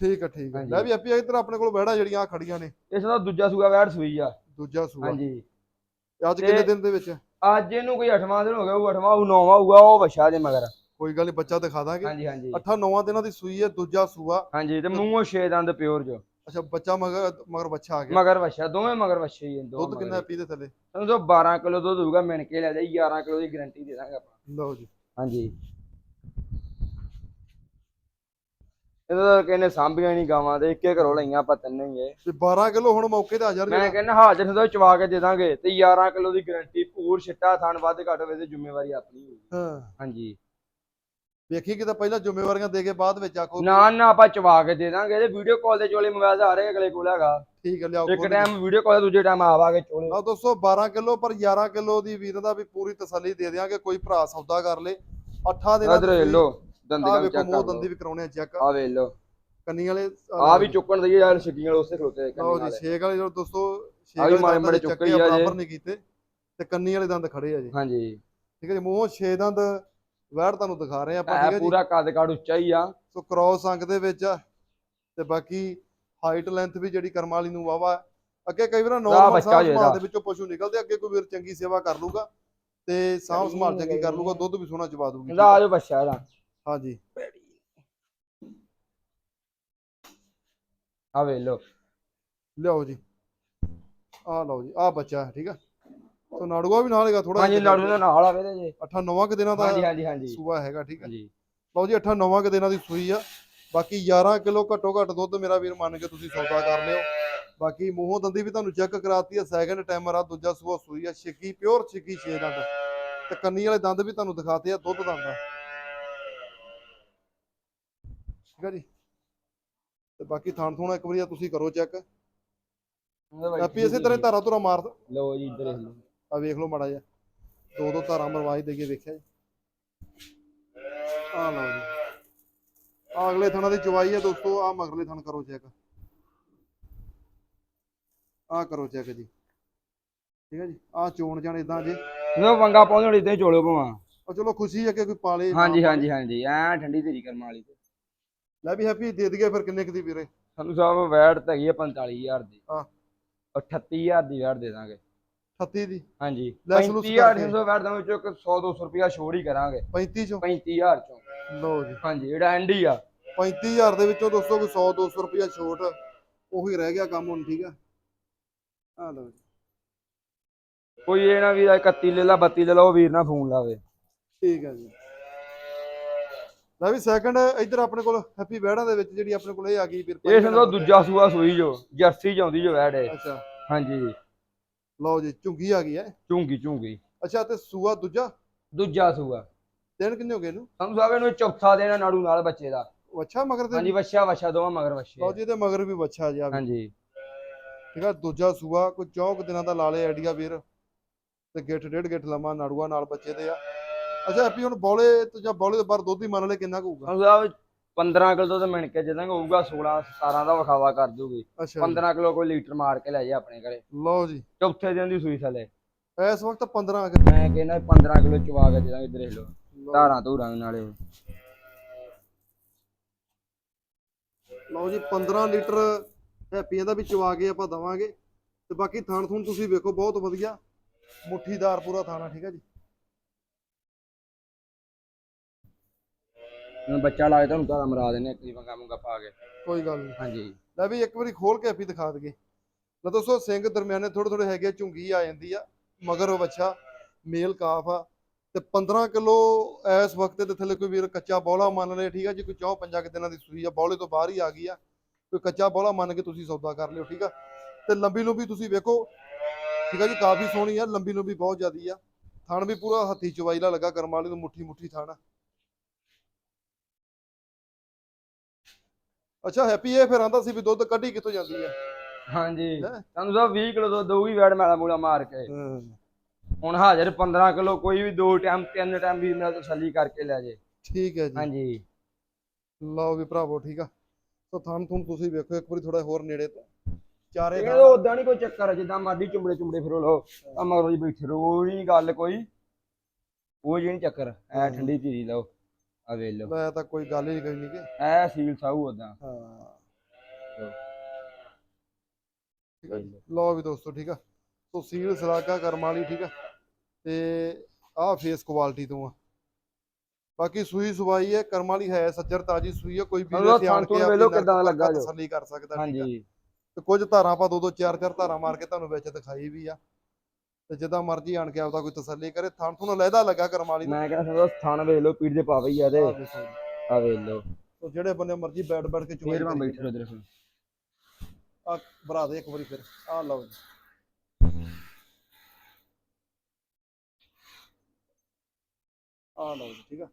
ਠੀਕ ਹੈ ਠੀਕ ਹੈ ਹਾਂਜੀ। ਲੈ ਵੀ ਆਪੀ ਇੱਧਰ ਆਪਣੇ ਕੋਲ ਬਹਿੜਾ ਜਿਹੜੀਆਂ ਆ ਖੜੀਆਂ ਨੇ। ਇਸ ਦਾ ਦੂਜਾ ਸੂਆ ਵੈੜ ਸੂਈ ਆ। ਦੂਜਾ ਸੂਆ। ਹਾਂਜੀ। ਅੱਜ ਕਿੰਨੇ ਦਿਨ ਦੇ ਵਿੱਚ? ਅੱਜ ਇਹਨੂੰ ਕੋਈ 8ਵਾਂ ਦਿਨ ਹੋ ਗਿਆ ਉਹ 8ਵਾਂ ਉਹ 9ਵਾਂ ਹੋਊਗਾ ਉਹ ਵਛਾ ਦੇ ਮਗਰ। ਕੋਈ ਗੱਲ ਨਹੀਂ ਬੱਚਾ ਦਿਖਾ ਦਾਂਗੇ। ਹਾਂਜੀ ਹਾਂਜੀ। ਅੱਠਾਂ ਨੌਵਾਂ ਦਿਨਾਂ ਦੀ ਸੂਈ ਹੈ ਦੂਜਾ ਸੂਆ। ਹਾਂਜੀ ਤੇ ਮੂੰਹੋਂ ਛੇ ਦੰਦ ਪਿਓਰ ਜੋ। ਅੱਛਾ ਬੱਚਾ ਮਗਰ ਮਗਰ ਬੱਚਾ ਆ ਗਿਆ। ਮਗਰ ਵਛਾ ਦੋਵੇਂ ਮਗਰ ਵਛੇ ਹੀ ਆ, ਦੋ ਦੁੱਧ ਕਿੰਨਾ ਪੀ ਦੇ ਥੱਲੇ? ਤੁਹਾਨੂੰ ਤਾਂ 12 ਕਿਲੋ ਦੁੱਧ ਹੋਊਗਾ ਮਿਣ ਕੇ ਲੈ ਜਾਈ 11 ਕਿਲੋ ਦੀ ਗਾਰੰਟੀ ਦੇ ਦਾਂਗੇ ਆਪਾਂ। ਲਓ ਜੀ। ਹਾਂਜੀ। ਇਹਦਾ ਕਹਿੰਦੇ ਸਾਂਭੀਆਂ ਨਹੀਂ ਗਾਵਾਂ ਦੇ ਇੱਕੇ ਘਰੋਂ ਲਈਆਂ ਆਪਾਂ ਤਿੰਨੇ ਹੀ ਇਹ। ਤੇ 12 ਕਿਲੋ ਹੁਣ ਮੌਕੇ ਤੇ ਹਾਜ਼ਰ ਮੈਂ ਕਹਿੰਦਾ ਹਾਜ਼ਰ ਹੁੰਦਾ ਚਵਾ ਕੇ ਦੇ ਦਾਂਗੇ ਤੇ 11 ਕਿਲੋ ਦੀ ਗਾਰੰਟੀ ਪੂਰ ਛਿੱਟਾ ਥਣ ਵੱਧ ਘੱਟ ਹੋਵੇ ਤੇ ਜ਼ਿੰਮੇਵਾਰੀ ਆਪਣੀ ਹੋਊਗੀ ਹਾਂ। ਹਾਂਜੀ। ਵੇਖੀ ਕਿਤੇ ਪਹਿਲਾਂ ਜ਼ਿੰਮੇਵਾਰੀਆਂ ਦੇ ਕੇ ਬਾਅਦ ਵਿੱਚ ਆਖੋ ਨਾ ਨਾ ਆਪਾਂ ਚਵਾ ਕੇ ਦੇ ਦਾਂਗੇ ਤੇ ਵੀਡੀਓ ਕਾਲ ਦੇ ਚੋਲੇ ਮੋਬਾਈਲ ਆ ਰਹੇ ਅਗਲੇ ਕੋਲ ਹੈਗਾ। ਠੀਕ ਹੈ ਲਿਆਓ ਇੱਕ ਟਾਈਮ ਵੀਡੀਓ ਕਾਲ ਦੂਜੇ ਟਾਈਮ ਆਵਾਂਗੇ ਚੋਲੇ। ਲਓ ਦੋਸਤੋ 12 ਕਿਲੋ ਪਰ 11 ਕਿਲੋ ਦੀ ਵੀਰ ਦਾ ਵੀ ਪੂਰੀ ਤਸੱਲੀ ਦੇ ਦਿਆਂਗੇ ਕੋਈ ਭਰਾ ਸੌਦਾ ਕਰ ਲੇ। ਅੱਠਾਂ ਦਿਨਾਂ ਇਧਰ ਵੇਖ ਲੋ ਦੰਦੀ ਆ ਵੇਖੋ ਮੂੰਹ ਦੰਦੀ ਲਓ। ਵੀ ਕਰਾਉਣੇ ਆ ਚੈੱਕ ਆ ਵੇਖ ਲੋ ਕੰਨੀ ਵਾਲੇ ਆ ਵੀ ਚੁੱਕਣ ਦਈਏ ਯਾਰ ਛਿੱਕੀਆਂ ਵਾਲੇ ਉਸੇ ਖਲੋਤੇ ਲਓ ਕੰਨੀ ਜੀ ਵਾਲੇ। ਛੇਕ ਵਾਲੇ ਜੋ ਦੋਸਤੋ ਛੇਕ ਵੀ ਵਾਲੇ ਦੰਦ ਮਾੜੇ ਚੱਕੇ ਆ, ਜੇ। ਬਰਾਬਰ ਨਹੀਂ ਕੀਤੇ ਤੇ ਕੰਨੀ ਵਾਲੇ ਦੰਦ ਖੜੇ ਆ ਜੀ। ਹਾਂਜੀ। ਠੀਕ ਹੈ ਜੀ ਮੂੰਹੋਂ ਛੇ ਦੰਦ ਵੈੜ ਤੁਹਾਨੂੰ ਦਿਖਾ ਰਹੇ ਆ ਆਪਾਂ ਠੀਕ ਹੈ ਜੀ। ਪੂਰਾ ਕੱਦ ਕਾੜ ਉੱਚਾ ਹੀ ਆ। ਸੋ ਕ੍ਰੋਸ ਅੰਗ ਦੇ ਵਿੱਚ ਤੇ ਬਾਕੀ ਹਾਈਟ ਲੈਂਥ ਵੀ ਜਿਹੜੀ ਕਰਮ ਵਾਲੀ ਨੂੰ ਵਾਵਾ ਅੱਗੇ ਕਈ ਵਾਰ ਨੋਰਮਲ ਸਾਹ ਜੇ ਸੰਭਾਲ। ਦੇ। ਵਿੱਚੋਂ ਪਸ਼ੂ ਨਿਕਲਦੇ ਅੱਗੇ ਕੋਈ ਵੀਰ ਚੰਗੀ ਸੇਵਾ ਕਰ ਲੂਗਾ ਤੇ ਸਾਂਭ ਸੰਭਾਲ ਚੰਗੀ ਕਰ ਲੂਗਾ ਦੁੱਧ ਵੀ ਸੋਹਣਾ ਚਵਾ ਦੂਗੀ ਆ ਜੋ ਬੱਚਾ ਇਹਦਾ। ਹਾਂਜੀ। ਆ ਵੇਖ ਲੋ ਲਿਆਓ ਜੀ। ਆ ਲਓ ਜੀ ਆ ਬੱਚਾ ਹੈ ਠੀਕ ਆ। ਸੋ ਨਾੜੂਆ ਵੀ ਨਾਲ ਹੈਗਾ ਥੋੜਾ ਹਾਂਜੀ ਲਾੜੂ ਦੇ ਨਾਲ ਆਵੇ ਤੇ ਜੀ। ਅੱਠਾਂ ਨੌਵਾਂ ਕੁ ਦਿਨਾਂ ਦਾ ਹਾਂਜੀ ਹਾਂਜੀ ਹਾਂਜੀ। ਸੂਆ ਹੈਗਾ ਠੀਕ ਆ। ਹਾਂਜੀ। ਲਓ ਜੀ ਅੱਠਾਂ ਨੌਵਾਂ ਕੁ ਦਿਨਾਂ ਦੀ ਸੂਈ ਆ। ਬਾਕੀ 11 ਕਿਲੋ ਘੱਟੋ ਘੱਟ ਦੁੱਧ ਮੇਰਾ ਵੀਰ ਮੰਨ ਕੇ ਤੁਸੀਂ ਸੌਦਾ ਕਰ ਲਿਓ। ਬਾਕੀ ਮੂੰਹੋਂ ਦੰਦੀ ਵੀ ਤੁਹਾਨੂੰ ਚੈੱਕ ਕਰਾਤੀ ਆ ਸੈਕੰਡ ਟਾਈਮਰ ਆ ਦੂਜਾ ਸੂਆ ਸੂਈ ਆ ਛਿੱਕੀ ਪਿਓਰ ਛਿੱਕੀ ਛੇ ਦੰਦ। ਤੇ ਕੰਨੀ ਵਾਲੇ ਦੰਦ ਵੀ ਤੁਹਾਨੂੰ ਦਿਖਾਤੇ ਆ ਦੁੱਧ ਦੰਦ ਆ। ਠੀਕ ਆ ਜੀ। ਤੇ ਬਾਕੀ ਥਣ ਥੋਣਾ ਇੱਕ ਵਾਰੀ ਆ ਤੁਸੀਂ ਕਰੋ ਚੈੱਕ। ਆਪੀ ਇਸੇ ਤਰ੍ਹਾਂ ਧਾਰਾ ਧੁਰਾ ਮਾਰ ਲੋ ਜੀ ਇੱਧਰ ਲਓ। ਆ ਵੇਖ ਲਓ ਮਾੜਾ ਜਿਹਾ। ਦੋ ਦੋ ਧਾਰਾਂ ਮਰਵਾਈ ਦੇਈਏ ਵੇਖਿਆ ਜੀ। ਆ ਲਓ ਜੀ। ਆ ਅਗਲੇ ਥਣਾ ਦੀ ਚਵਾਈ ਹੈ ਦੋਸਤੋ ਆ ਮਗਰਲੇ ਥਣ ਕਰੋ ਚੈੱਕ। ਆ ਕਰੋ ਚੈੱਕ ਜੀ। ਠੀਕ ਹੈ ਜੀ। ਆ ਚੋਣ ਜਾਣ ਇਦਾਂ ਜੇ। ਲੋ ਵੰਗਾ ਪਾਉਂਦੇ ਹੁਣ ਇਦਾਂ ਹੀ ਚੋਲੋ ਪਵਾ ਉਹ ਚਲੋ ਖੁਸ਼ੀ ਹੈ ਕਿ ਕੋਈ ਪਾਲੇ ਹਾਂਜੀ। ਹਾਂਜੀ ਹਾਂਜੀ। ਐ ਠੰਡੀ ਤੇਰੀ ਕਰਮ ਵਾਲੀ ਲੈ ਵੀ ਹੈਪੀ ਦੇ ਦਈਏ ਫਿਰ ਕਿੰਨੇ ਕੁ ਦੀ ਵੀਰੇ? ਸਾਨੂੰ ਸਾਹਿਬ ਵੈਟ ਤਾਂ ਹੈਗੀ ਆ 45000 ਦੀ। ਹਾਂ। 38000 ਦੀ ਵੈਟ ਦੇ ਦਾਂਗੇ। 38 ਦੀ? ਹਾਂਜੀ। ਲੈਸ ਲੂਸ 35000 ਕਰਕੇ। 300 ਵੈਟ ਦਾ ਵਿੱਚੋਂ 100 200 ਰੁਪਿਆ ਛੋੜ ਹੀ ਕਰਾਂਗੇ। 35 ਚੋਂ? 35000 ਚੋਂ। ਲਓ ਜੀ। ਹਾਂਜੀ ਜਿਹੜਾ ਐਂਡ ਆ। 35000 ਦੇ ਵਿੱਚੋਂ ਦੋਸਤੋ ਕੋਈ 100 200 ਰੁਪਇਆ ਛੋਟ ਉਹੀ ਰਹਿ ਗਿਆ ਕੰਮ ਹੁਣ ਠੀਕ ਆ? ਆ ਜੀ। ਕੋਈ ਇਹ ਨਾ ਵੀ 31 ਲੈ ਲਾ 32 ਲੈ ਲਾ ਉਹ ਵੀਰ ਨਾ ਫੋਨ ਲਾਵੇ। ਠੀਕ ਹੈ ਜੀ। ਲੈ ਵੀ ਸੈਕੰਡ ਇੱਧਰ ਆਪਣੇ ਕੋਲ ਹੈਪੀ ਵੈੜਾਂ ਦੇ ਵਿੱਚ ਜਿਹੜੀ ਆਪਣੇ ਕੋਲ ਇਹ ਆ ਗਈ ਵੀਰ ਇਹ ਸਮਝੋ ਦੂਜਾ ਸੂਆ ਸੂਈ ਜੋ ਜਰਸੀ ਜਾਂਦੀ ਜੋ ਵੈਟ ਹੈ ਅੱਛਾ। ਹਾਂਜੀ। ਲਓ ਜੀ ਝੁੰਗੀ ਆ ਗਈ ਹੈ। ਝੂੰਗੀ ਝੂੰਗੀ। ਅੱਛਾ ਤੇ ਸੂਆ ਦੂਜਾ? ਦੂਜਾ ਸੂਆ। ਦਿਨ ਕਿੰਨੇ ਹੋ ਗਏ ਇਹਨੂੰ? ਸਾਨੂੰ ਸਾਹਿਬ ਇਹਨੂੰ ਚੌਥਾ ਦੇਣਾ ਨਾੜੂ ਨਾਲ ਬੱਚੇ ਦਾ। ਅੱਛਾ ਮਗਰ ਤੇ? ਹਾਂਜੀ ਵੱਛਾ ਵੱਛਾ ਦੋਵਾਂ ਮਗਰ ਲਓ ਵੱਛੇ ਜੀ ਇਹਦੇ ਮਗਰ ਵੀ ਬੱਚਾ ਜਿਆ ਵੀ। ਹਾਂਜੀ। ਠੀਕ ਆ ਦੂਜਾ ਸੂਆ ਕੋਈ ਚੌਕ ਦਿਨਾਂ ਦਾ ਲਾ ਲੇ ਆਈਡੀਆ ਵੀਰ। ਤੇ ਗਿੱਠ ਡੇਢ ਗਿੱਠ ਲੰਮਾ ਨਾੜੂਆ ਨਾਲ ਬੱਚੇ ਦੇ ਆ। ਅੱਛਾ ਹੈਪੀ ਹੁਣ ਬੌਲੇ ਤੇ ਜਾਂ ਬੌਲੇ ਦੇ ਬਾਹਰ ਦੁੱਧ ਹੀ ਮੰਨ ਲੈ ਕਿੰਨਾ ਕੁ ਹੋਊਗਾ? ਸਾਹਿਬ 15 ਕਿਲੋ ਤੋਂ ਮਿਣ ਕੇ ਜਿੱਦਾਂ ਹੋਊਗਾ 16 17 ਦਾ ਵਿਖਾਵਾ ਕਰ ਦੂਗੀ ਅੱਛਾ। ਜੀ। 15 ਕਿਲੋ ਕੋਈ ਲੀਟਰ ਮਾਰ ਕੇ ਲੈ ਜਾ ਆਪਣੇ ਘਰੇ। ਲਓ ਜੀ। ਚੌਥੇ ਦਿਨ ਦੀ ਸੂਈ ਥਲੇ। ਇਸ ਵਕਤ 15 ਆ ਗਏ ਮੈਂ ਕਹਿੰਦਾ 15 ਕਿਲੋ ਚਵਾ ਕੇ ਦੇ ਦਾਂਗੇ ਇੱਧਰ ਦੇਖ ਲਓ। ਧਾਰਾਂ ਧੂਰਾਂ ਦੇ ਨਾਲੇ। ਲਓ ਜੀ 15 ਲੀਟਰ ਹੈਪੀਆਂ ਦਾ ਵੀ ਚਵਾ ਕੇ ਆਪਾਂ ਦਵਾਂਗੇ। ਤੇ ਬਾਕੀ ਥਾਣ ਥੂਣ ਤੁਸੀਂ ਵੇਖੋ ਬਹੁਤ ਵਧੀਆ। ਮੁੱਠੀਦਾਰ ਪੂਰਾ ਥਾਣਾ ਠੀਕ ਹੈ ਜੀ। ਹੁਣ ਬੱਚਾ ਲਾਏ ਤੁਹਾਨੂੰ ਧਾਰਾਂ ਮਰਾ ਦੇਣੇ ਇੱਕ ਦੀ ਵੰਗਾ ਮੁੰਗਾ ਪਾ ਕੇ। ਕੋਈ ਗੱਲ ਨਹੀਂ ਹਾਂਜੀ। ਲੈ ਵੀ ਇੱਕ ਵਾਰੀ ਖੋਲ ਕੇ ਹੈਪੀ ਦਿਖਾ ਦਈਏ। ਨਾ ਦੋਸਤੋ ਸਿੰਘ ਦਰਮਿਆਨੇ ਥੋੜੇ ਥੋੜੇ ਹੈਗੇ ਝੁੰਗੀ ਆ ਜਾਂਦੀ ਆ ਮਗਰ ਉਹ ਬੱਚਾ ਮੇਲ ਕਾਫ ਆ। ਤੇ 15 ਕਿਲੋ ਇਸ ਵਕਤ ਦੇ ਥੱਲੇ ਕੋਈ ਵੀਰ ਕੱਚਾ ਬੌਲਾ ਮੰਨ ਲਏ ਠੀਕ ਆ ਜੀ ਕੋਈ ਚੌ ਪੰਜਾਂ ਕੁ ਦਿਨਾਂ ਦੀ ਸੂਈ ਆ ਬੌਲੇ ਤੋਂ ਬਾਹਰ ਹੀ ਆ ਗਈ ਆ। ਕੋਈ ਕੱਚਾ ਬੌਲਾ ਮੰਨ ਕੇ ਤੁਸੀਂ ਸੌਦਾ ਕਰ ਲਿਓ ਠੀਕ ਆ। ਤੇ ਲੰਬੀ ਲੰਬੀ ਤੁਸੀਂ ਵੇਖੋ ਠੀਕ ਆ ਜੀ ਕਾਫੀ ਸੋਹਣੀ ਆ ਲੰਬੀ ਲੰਬੀ ਬਹੁਤ ਜ਼ਿਆਦੀ ਆ। ਥਣ ਵੀ ਪੂਰਾ ਹੱਥੀ ਚਵਾਈਲਾ ਲੱਗਾ ਕਰਮ ਵਾਲੀ ਨੂੰ ਮੁੱਠੀ ਮੁੱਠੀ ਥਣ। ਆ। ਅੱਛਾ ਹੈਪੀ ਇਹ ਫਿਰ ਆਂਦਾ ਸੀ ਵੀ ਦੁੱਧ ਕੱਢੀ ਕਿੱਥੋਂ ਜਾਂਦੀ ਆ? ਹਾਂਜੀ। ਹੈਂ? ਤੁਹਾਨੂੰ ਤਾਂ 20 ਕਿਲੋ ਦੁੱਧ ਦਊਗੀ ਵੈੜ ਮੈਲਾ ਮੂਲਾ ਮਾਰ ਕੇ। ਹੁਣ ਹਾਜ਼ਰ 15 ਕਿਲੋ ਕੋਈ ਵੀ ਦੋ ਟਾਈਮ ਤਿੰਨ ਟਾਈਮ ਵੀ ਨਾਲ ਤਸੱਲੀ ਕਰਕੇ ਲੈ ਜੇ। ਠੀਕ ਹੈ ਜੀ। ਹਾਂਜੀ। ਲਓ ਵੀ ਭਰਾਵੋ ਠੀਕ ਆ। ਸੋ ਥਣ ਥੁਣ ਤੁਸੀਂ ਵੇਖੋ ਇੱਕ ਵਾਰੀ ਥੋੜਾ ਹੋਰ ਨੇੜੇ ਤੋਂ। ਚਾਰੇ ਇਹ ਉਦਾਂ ਨਹੀਂ ਕੋਈ ਚੱਕਰ ਜਿੱਦਾਂ ਮਰਦੀ ਚੁੰਬੜੇ ਚੁੰਬੜੇ ਫਿਰੋ ਲੋ ਆ ਮਗਰੋਂ ਜੀ ਬੈਠੇ ਰਹੋ ਉਹ ਨਹੀਂ ਗੱਲ ਕੋਈ। ਉਹ ਜੀ ਨਹੀਂ ਚੱਕਰ ਐ ਠੰਡੀ ਧੀਰੀ ਲਓ। ਆ ਵੇਖ ਲਓ। ਲੈ ਤਾਂ ਕੋਈ ਗੱਲ ਹੀ ਨਹੀਂ ਕਰਨੀ ਕਿ ਐ ਸੀਲ ਸਾਊ ਉਦਾਂ ਹਾਂ। ਲਓ। ਠੀਕ ਆ ਜੀ ਲਓ ਵੀ ਦੋਸਤੋ ਠੀਕ ਆ? ਸੋ ਸੀਲ ਸਲਾਕਾ ਕਰਮ ਵਾਲੀ ਠੀਕ ਆ? ਤੇ ਆਹ ਫੇਸ ਕੁਆਲਿਟੀ ਤੋਂ ਆ। ਬਾਕੀ ਸੂਈ ਸਵਾਈ ਹੈ ਕਰਮ ਵਾਲੀ ਹੈ ਸੱਜਰ ਤਾਜੀ ਸੂਈ ਹੈ ਕੋਈ ਵੀ ਲਓ, ਆਣ ਥਣ ਥੁਣ ਵੇਲੋ ਨਰਕ ਕਿੱਦਾਂ ਲੱਗਾ ਜੋ। ਤਸੱਲੀ ਕਰ ਸਕਦਾ ਠੀਕ ਆ? ਹਾਂਜੀ। ਤੇ ਕੁਝ ਧਾਰਾਂ ਆਪਾਂ ਦੋ ਦੋ ਚਾਰ ਚਾਰ ਧਾਰਾਂ ਮਾਰ ਕੇ ਤੁਹਾਨੂੰ ਵਿੱਚ ਦਿਖਾਈ ਵੀ ਆ। ਤੇ ਜਿੱਦਾਂ ਮਰਜ਼ੀ ਆਣ ਕੇ ਆਪਦਾ ਕੋਈ ਤਸੱਲੀ ਕਰੇ ਥਣ ਥੁਣ ਲਹਿਦਾ ਲੱਗਾ ਕਰਮ ਵਾਲੀ ਨੂੰ। ਮੈਂ ਕਹਿੰਦਾ ਸੰਦਾ ਥਾਣ ਵੇਖ ਲਓ ਪੀੜ ਦੇ ਪਾਵੇ ਹੀ ਆ ਤੇ। ਆ ਵੇਖ ਲਓ। ਸੋ ਜਿਹੜੇ ਬੰਦੇ ਮਰਜ਼ੀ ਬੈਠ ਬੈਠ ਕੇ ਫੇਰ ਮੈਂ ਕਰੀ ਬੈਠੇ ਫਿਰ ਆ ਭਰਾ ਦੇ ਇੱਕ ਵਾਰੀ ਫਿਰ। ਆ ਲਓ ਜੀ। ਆ ਲਓ ਜੀ ਠੀਕ ਆ?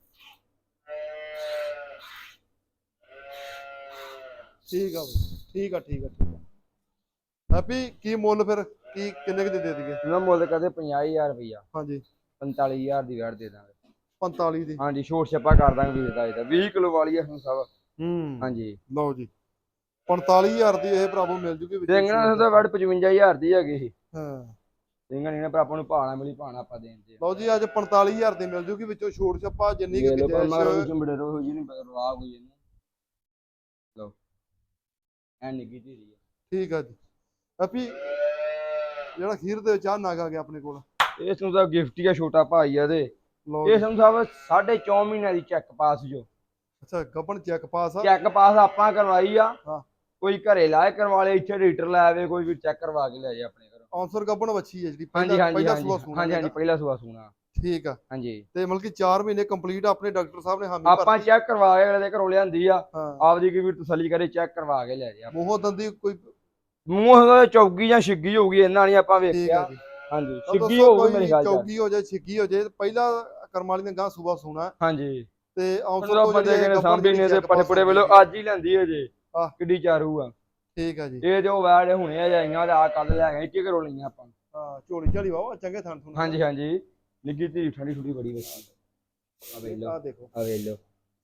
ਠੀਕ ਆ ਬਈ। ਠੀਕ ਆ ਠੀਕ ਆ ਠੀਕ ਆ। ਹੈਪੀ ਕੀ ਮੁੱਲ ਫਿਰ? ਕੀ ਕਿੰਨੇ ਕੁ ਦੇ ਦੇ ਦਈਏ? ਇਹਨਾਂ ਮੁੱਲ ਕਰਦੇ 50000 ਰੁਪਇਆ ਹਾਂਜੀ। 45000 ਦੀ ਵੈੜ ਦੇ ਦਾਂਗੇ। 45 ਦੀ। ਹਾਂਜੀ ਛੋਟ ਛੱਪਾ ਕਰ ਦਾਂਗੇ ਵੀਰ ਦਾ ਇਹਦਾ 20 ਕਿਲੋ ਵਾਲੀ ਹੈ ਹੁਣ ਸਭ। ਹੂੰ। ਹਾਂਜੀ। ਲਓ ਜੀ। 45000 ਦੀ ਇਹ ਭਰਾਵੋ ਮਿਲ ਜੂਗੀ ਵਿੱਚ। ਸਿੰਘਣਾ ਦਾ ਵੈੜ 55000 ਦੀ ਹੈਗੀ ਸੀ। ਹਾਂ। ਸਿੰਘਣਾ ਨੇ ਪਰ ਆਪਾਂ ਨੂੰ ਭਾਣਾ ਮਿਲੀ ਭਾਣਾ ਆਪਾਂ ਦੇਣ ਲਓ ਜੀ ਅੱਜ 45000 ਦੀ ਮਿਲ ਜੂਗੀ ਵਿੱਚੋਂ ਛੋਟ ਛੱਪਾ ਜਿੰਨੀ ਕੁ ਗੁੰਜਾਇਸ਼ ਚੁੰਬੜੇ ਰੋ ਜੀ ਨਹੀਂ ਰਵਾ ਕੋਈ ਇਹਨੂੰ ਲਓ। ਐ ਨਿੱਗੀ ਆ। ਠੀਕ ਆ ਜੀ। ਹੈਪੀ ਜਿਹੜਾ ਖੀਰ ਦੇ ਵਿੱਚ ਆ ਨਗ ਆ ਗਿਆ ਆਪਣੇ ਕੋਲ। ਇਸ ਨੂੰ ਤਾਂ ਗਿਫਟ ਹੀ ਆ ਛੋਟਾ ਭਾਈ ਆ ਦੇ ਲਓ ਜੀ। ਸਾਨੂੰ ਸਾਹਿਬ ਸਾਢੇ 4 ਮਹੀਨਿਆਂ ਦੀ ਚੈੱਕ ਪਾਸ ਜੋ। ਅੱਛਾ ਗੱਬਣ ਚੈੱਕ ਪਾਸ ਆ। ਚੈੱਕ ਪਾਸ ਆਪਾਂ ਕਰਵਾਈ ਆ। ਹਾਂ। ਕੋਈ ਘਰੇ ਲਾਏ ਕਰਵਾ ਲੇ ਇੱਥੇ ਰੀਟਰ ਲੈ ਆਵੇ ਕੋਈ ਵੀ ਚੈੱਕ ਕਰਵਾ ਕੇ ਲੈ ਜਾ ਆਪਣੇ ਘਰੋਂ। ਆਨਸਰ ਗੱਬਣ ਵੱਛੀ ਹੈ ਜਿਹੜੀ ਹਾਂਜੀ ਪਹਿਲਾ ਹਾਂਜੀ ਪਹਿਲਾ ਹਾਂਜੀ। ਸੂਆ ਸੂਣਾ ਹਾਂਜੀ ਹਾਂਜੀ ਪਹਿਲਾ ਸੁਆ ਸੂਣਾ। ਠੀਕ ਆ। ਹਾਂਜੀ। ਤੇ ਮਤਲਬ ਕਿ 4 ਮਹੀਨੇ ਕੰਪਲੀਟ ਆਪਣੇ ਡਾਕਟਰ ਸਾਹਿਬ ਨੇ ਹਾਮੀ ਆਪਾਂ ਭਰਤੀ। ਚੈੱਕ ਕਰਵਾ ਕੇ ਅਗਲੇ ਦੇ ਘਰੋਂ ਲਿਆਂਦੀ ਆ। ਹਾਂ। ਆਪਦੀ ਕੀ ਵੀ ਤਸੱਲੀ ਕਰੇ ਚੈੱਕ ਕਰਵਾ ਕੇ ਲੈ ਜਾ ਮੂੰਹੋਂ ਦੰਦੀ ਕੋਈ ਮੂੰਹ ਚੌਗੀ ਜਾਂ ਛਿੱਗੀ ਹੋਊਗੀ ਇਹਨਾਂ ਨਹੀਂ ਆਪਾਂ ਵੇਖਿਆ। ਜੀ। ਹਾਂਜੀ ਛਿੱਗੀ ਹੋਊਗੀ ਮੇਰੇ ਚ ਚੌਗੀ ਹੋ ਜਾਏ ਛਿੱਗੀ ਹੋ ਜਾਏ ਪਹਿਲਾ ਕਰਮ ਵਾਲੀ ਨੇ ਗਾਂ ਸੂਆ ਸੂਣਾ। ਹਾਂਜੀ। ਤੇ ਉਹਦਾ ਤੋਂ ਬੰਦੇ ਜਿਹੜੀ ਕਿਨੇ ਸਾਂਭੀ ਨੇ ਤੇ check ਪੜੇ pass ਪੜੇ ਵੇਲੋ ਅੱਜ ਹੀ ਲੈਂਦੀ ਹੈ ਜੇ ਆਹ। ਕਿੱਡੀ ਚਾਰੂ ਆ। ਠੀਕ ਆ ਜੀ। ਇਹ ਜੋ ਵੈੜ ਹੁਣੇ ਆ ਜਾਈਆਂ ਤੇ ਆ ਕੱਲ ਲੈ ਗਏ ਇੱਥੇ ਘਰੋਂ ਲਈਆਂ ਆਪਾਂ। ਹਾਂ ਝੋਲੀ ਝਾਲੀ ਵਾਵਾ ਚੰਗੇ ਥਣ ਥਣ ਹਾਂਜੀ ਹਾਂਜੀ। ਨਿੱਗੀ ਧੀ ਠੰਡੀ ਠੁੰਡੀ ਬੜੀ ਵੇਖੀ। ਆ ਵੇਖ ਲਓ ਆ ਦੇਖੋ। ਆ ਵੇਖ ਲਓ।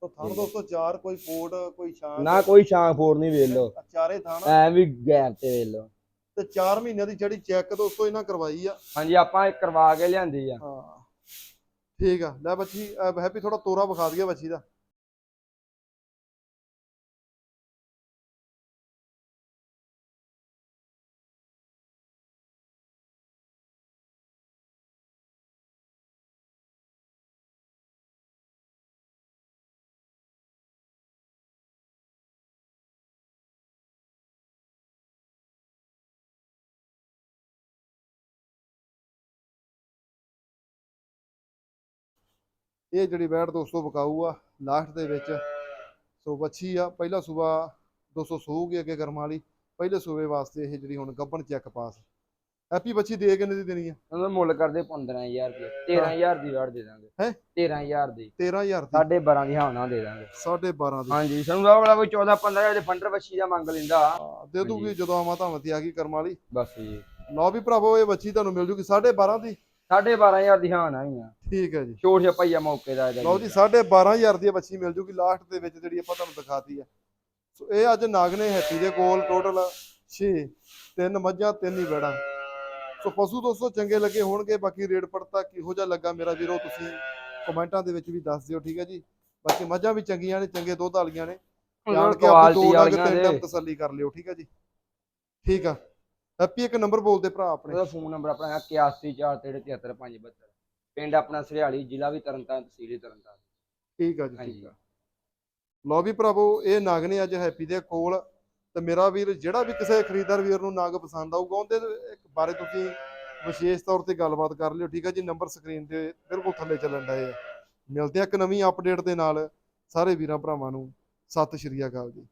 ਤਾਂ ਥਣ ਦੋਸਤੋ ਚਾਰ ਕੋਈ ਕੋਈ ਨਾ ਕੋਈ ਛਾਂ ਫੋੜ ਨਹੀਂ ਵੇਖ ਲਓ ਚਾਰੇ ਥਣ ਐ ਵੀ ਗੈਪ ਤੇ ਵੇਖ ਲਓ ਤੇ 4 ਮਹੀਨਿਆਂ ਦੀ ਜਿਹੜੀ ਚੈੱਕ ਦੋਸਤੋ ਇਹਨਾਂ ਕਰਵਾਈ ਆ। ਹਾਂਜੀ ਆਪਾਂ ਇਹ ਕਰਵਾ ਕੇ ਲਿਆਂਦੀ ਆ। ਹਾਂ। ਠੀਕ ਆ। ਲੈ ਬੱਚੀ ਹੈਪੀ ਥੋੜਾ ਤੋਰਾ ਵਿਖਾ ਦਈਏ ਬੱਚੀ ਦਾ। ਇਹ ਜਿਹੜੀ ਬੈਟ ਦੋਸਤੋ ਵਿਕਾਊ ਆ ਲਾਸਟ ਦੇ ਵਿੱਚ। ਸੋ ਬੱਚੀ ਆ ਪਹਿਲਾ ਸੂਬਾ 200 ਸੂਗੀ ਅੱਗੇ ਕਰਮ ਵਾਲੀ। ਪਹਿਲੇ ਸੂਬੇ ਵਾਸਤੇ ਇਹ ਜਿਹੜੀ ਹੁਣ ਗੱਬਣ ਚੈੱਕ ਪਾਸ ਹੈਪੀ ਬੱਚੀ ਦੇ ਕਿੰਨੇ ਦੀ ਦੇਣੀ ਆ? ਉਹਦਾ ਮੁੱਲ ਕਰਦੇ 15000 ਰੁਪਏ। 13000 ਦੀ ਵੈੜ ਦੇ ਦਾਂਗੇ। ਹੈਂ? 13000 ਦੀ। 13000 ਦੀ? ਸਾਢੇ 12 ਦੀ ਹਾਵਨਾ ਦੇ ਦਾਂਗੇ। 12.5 ਦੀ। ਹਾਂਜੀ ਸਾਨੂੰ ਦਾ ਵਾਲਾ ਕੋਈ 14 15000 ਦੇ ਫੰਡਰ ਬੱਚੀ ਦਾ ਮੰਗ ਲੈਂਦਾ। ਹਾਂ, ਦੇ ਦੂਗੀ ਜਦੋਂ ਆਵਾਂ ਤਾਂ ਮਤੀ ਆ ਗਈ ਕਰਮ ਵਾਲੀ। ਬਸ ਜੀ। ਲਓ ਵੀ ਭਰਾਵੋ ਇਹ ਬੱਚੀ ਤੁਹਾਨੂੰ ਮਿਲ ਜੂਗੀ 12.5 ਦੀ। ਸਾਢੇ 12000 ਦੀ ਹੀ ਆ ਠੀਕ ਹੈ ਜੀ। ਛੋਟ ਛਪਾਈਆ ਮੌਕੇ ਦਾ ਇਹਦਾ ਲਓ ਜੀ। 12500 ਦੀ ਬੱਚੀ ਮਿਲ ਜੂਗੀ ਲਾਸਟ ਦੇ ਵਿੱਚ ਜਿਹੜੀ ਆਪਾਂ ਤੁਹਾਨੂੰ ਦਿਖਾਤੀ ਆ ਸੋ ਇਹ ਅੱਜ ਨਾਗ ਨੇ ਹੈਪੀ ਦੇ ਕੋਲ ਟੋਟਲ 6 ਤਿੰਨ ਮੱਝਾਂ ਤਿੰਨ ਹੀ ਵੈੜਾਂ ਸੋ ਪਸ਼ੂ ਦੋਸਤੋ ਚੰਗੇ ਲੱਗੇ ਹੋਣਗੇ ਬਾਕੀ ਰੇਟ ਪੜਤਾ ਕਿਹੋ ਜਿਹਾ ਲੱਗਾ ਮੇਰਾ ਵੀਰੋ ਤੁਸੀਂ ਕਮੈਂਟਾਂ ਦੇ ਵਿੱਚ ਵੀ ਦੱਸ ਦਿਓ ਠੀਕ ਹੈ ਜੀ। ਬਾਕੀ ਮੱਝਾਂ ਵੀ ਚੰਗੀਆਂ ਨੇ ਚੰਗੇ ਦੁੱਧ ਵਾਲੀਆਂ ਨੇ। ਜਾਣ ਕੇ ਕੁਆਲਿਟੀ ਦੋ ਵਾਲੀਆਂ ਤਿੰਨ ਤਸੱਲੀ ਕਰ ਲਿਓ ਠੀਕ ਹੈ ਜੀ। ਠੀਕ ਆ। ਹੈਪੀ ਇੱਕ ਨੰਬਰ ਬੋਲਦੇ ਭਰਾ ਆਪਣੇ। ਉਹਦਾ ਫੋਨ ਨੰਬਰ ਆਪਣਾ ਹੈ 8143737572 ਪਿੰਡ ਆਪਣਾ ਸਰਿਆਲੀ ਜ਼ਿਲ੍ਹਾ ਵੀ ਤਰਨਤਾਰਨ ਤਹਿਸੀਲ ਤਰਨਤਾਰਨ। ਠੀਕ ਆ ਜੀ। ਠੀਕ ਆ। ਲਓ ਵੀ ਭਰਾਵੋ ਇਹ ਨਾਗ ਨੇ ਅੱਜ ਹੈਪੀ ਦੇ ਕੋਲ ਤੇ ਮੇਰਾ ਵੀਰ ਜਿਹੜਾ ਵੀ ਕਿਸੇ ਖਰੀਦਦਾਰ ਵੀਰ ਨੂੰ ਨਾਗ ਪਸੰਦ ਆਊਗਾ ਉਹਦੇ ਬਾਰੇ ਤੁਸੀਂ ਵਿਸ਼ੇਸ਼ ਤੌਰ ਤੇ ਗੱਲਬਾਤ ਕਰ ਲਿਓ ਠੀਕ ਹੈ ਜੀ? ਨੰਬਰ ਸਕਰੀਨ ਤੇ ਬਿਲਕੁਲ ਥੱਲੇ ਚੱਲਣ ਡਏ ਆ। ਮਿਲਦੇ ਆ ਇੱਕ ਨਵੀਂ ਅਪਡੇਟ ਦੇ ਨਾਲ। ਸਾਰੇ ਵੀਰਾਂ ਭਰਾਵਾਂ ਨੂੰ ਸਤਿ ਸ਼੍ਰੀ ਅਕਾਲ ਜੀ।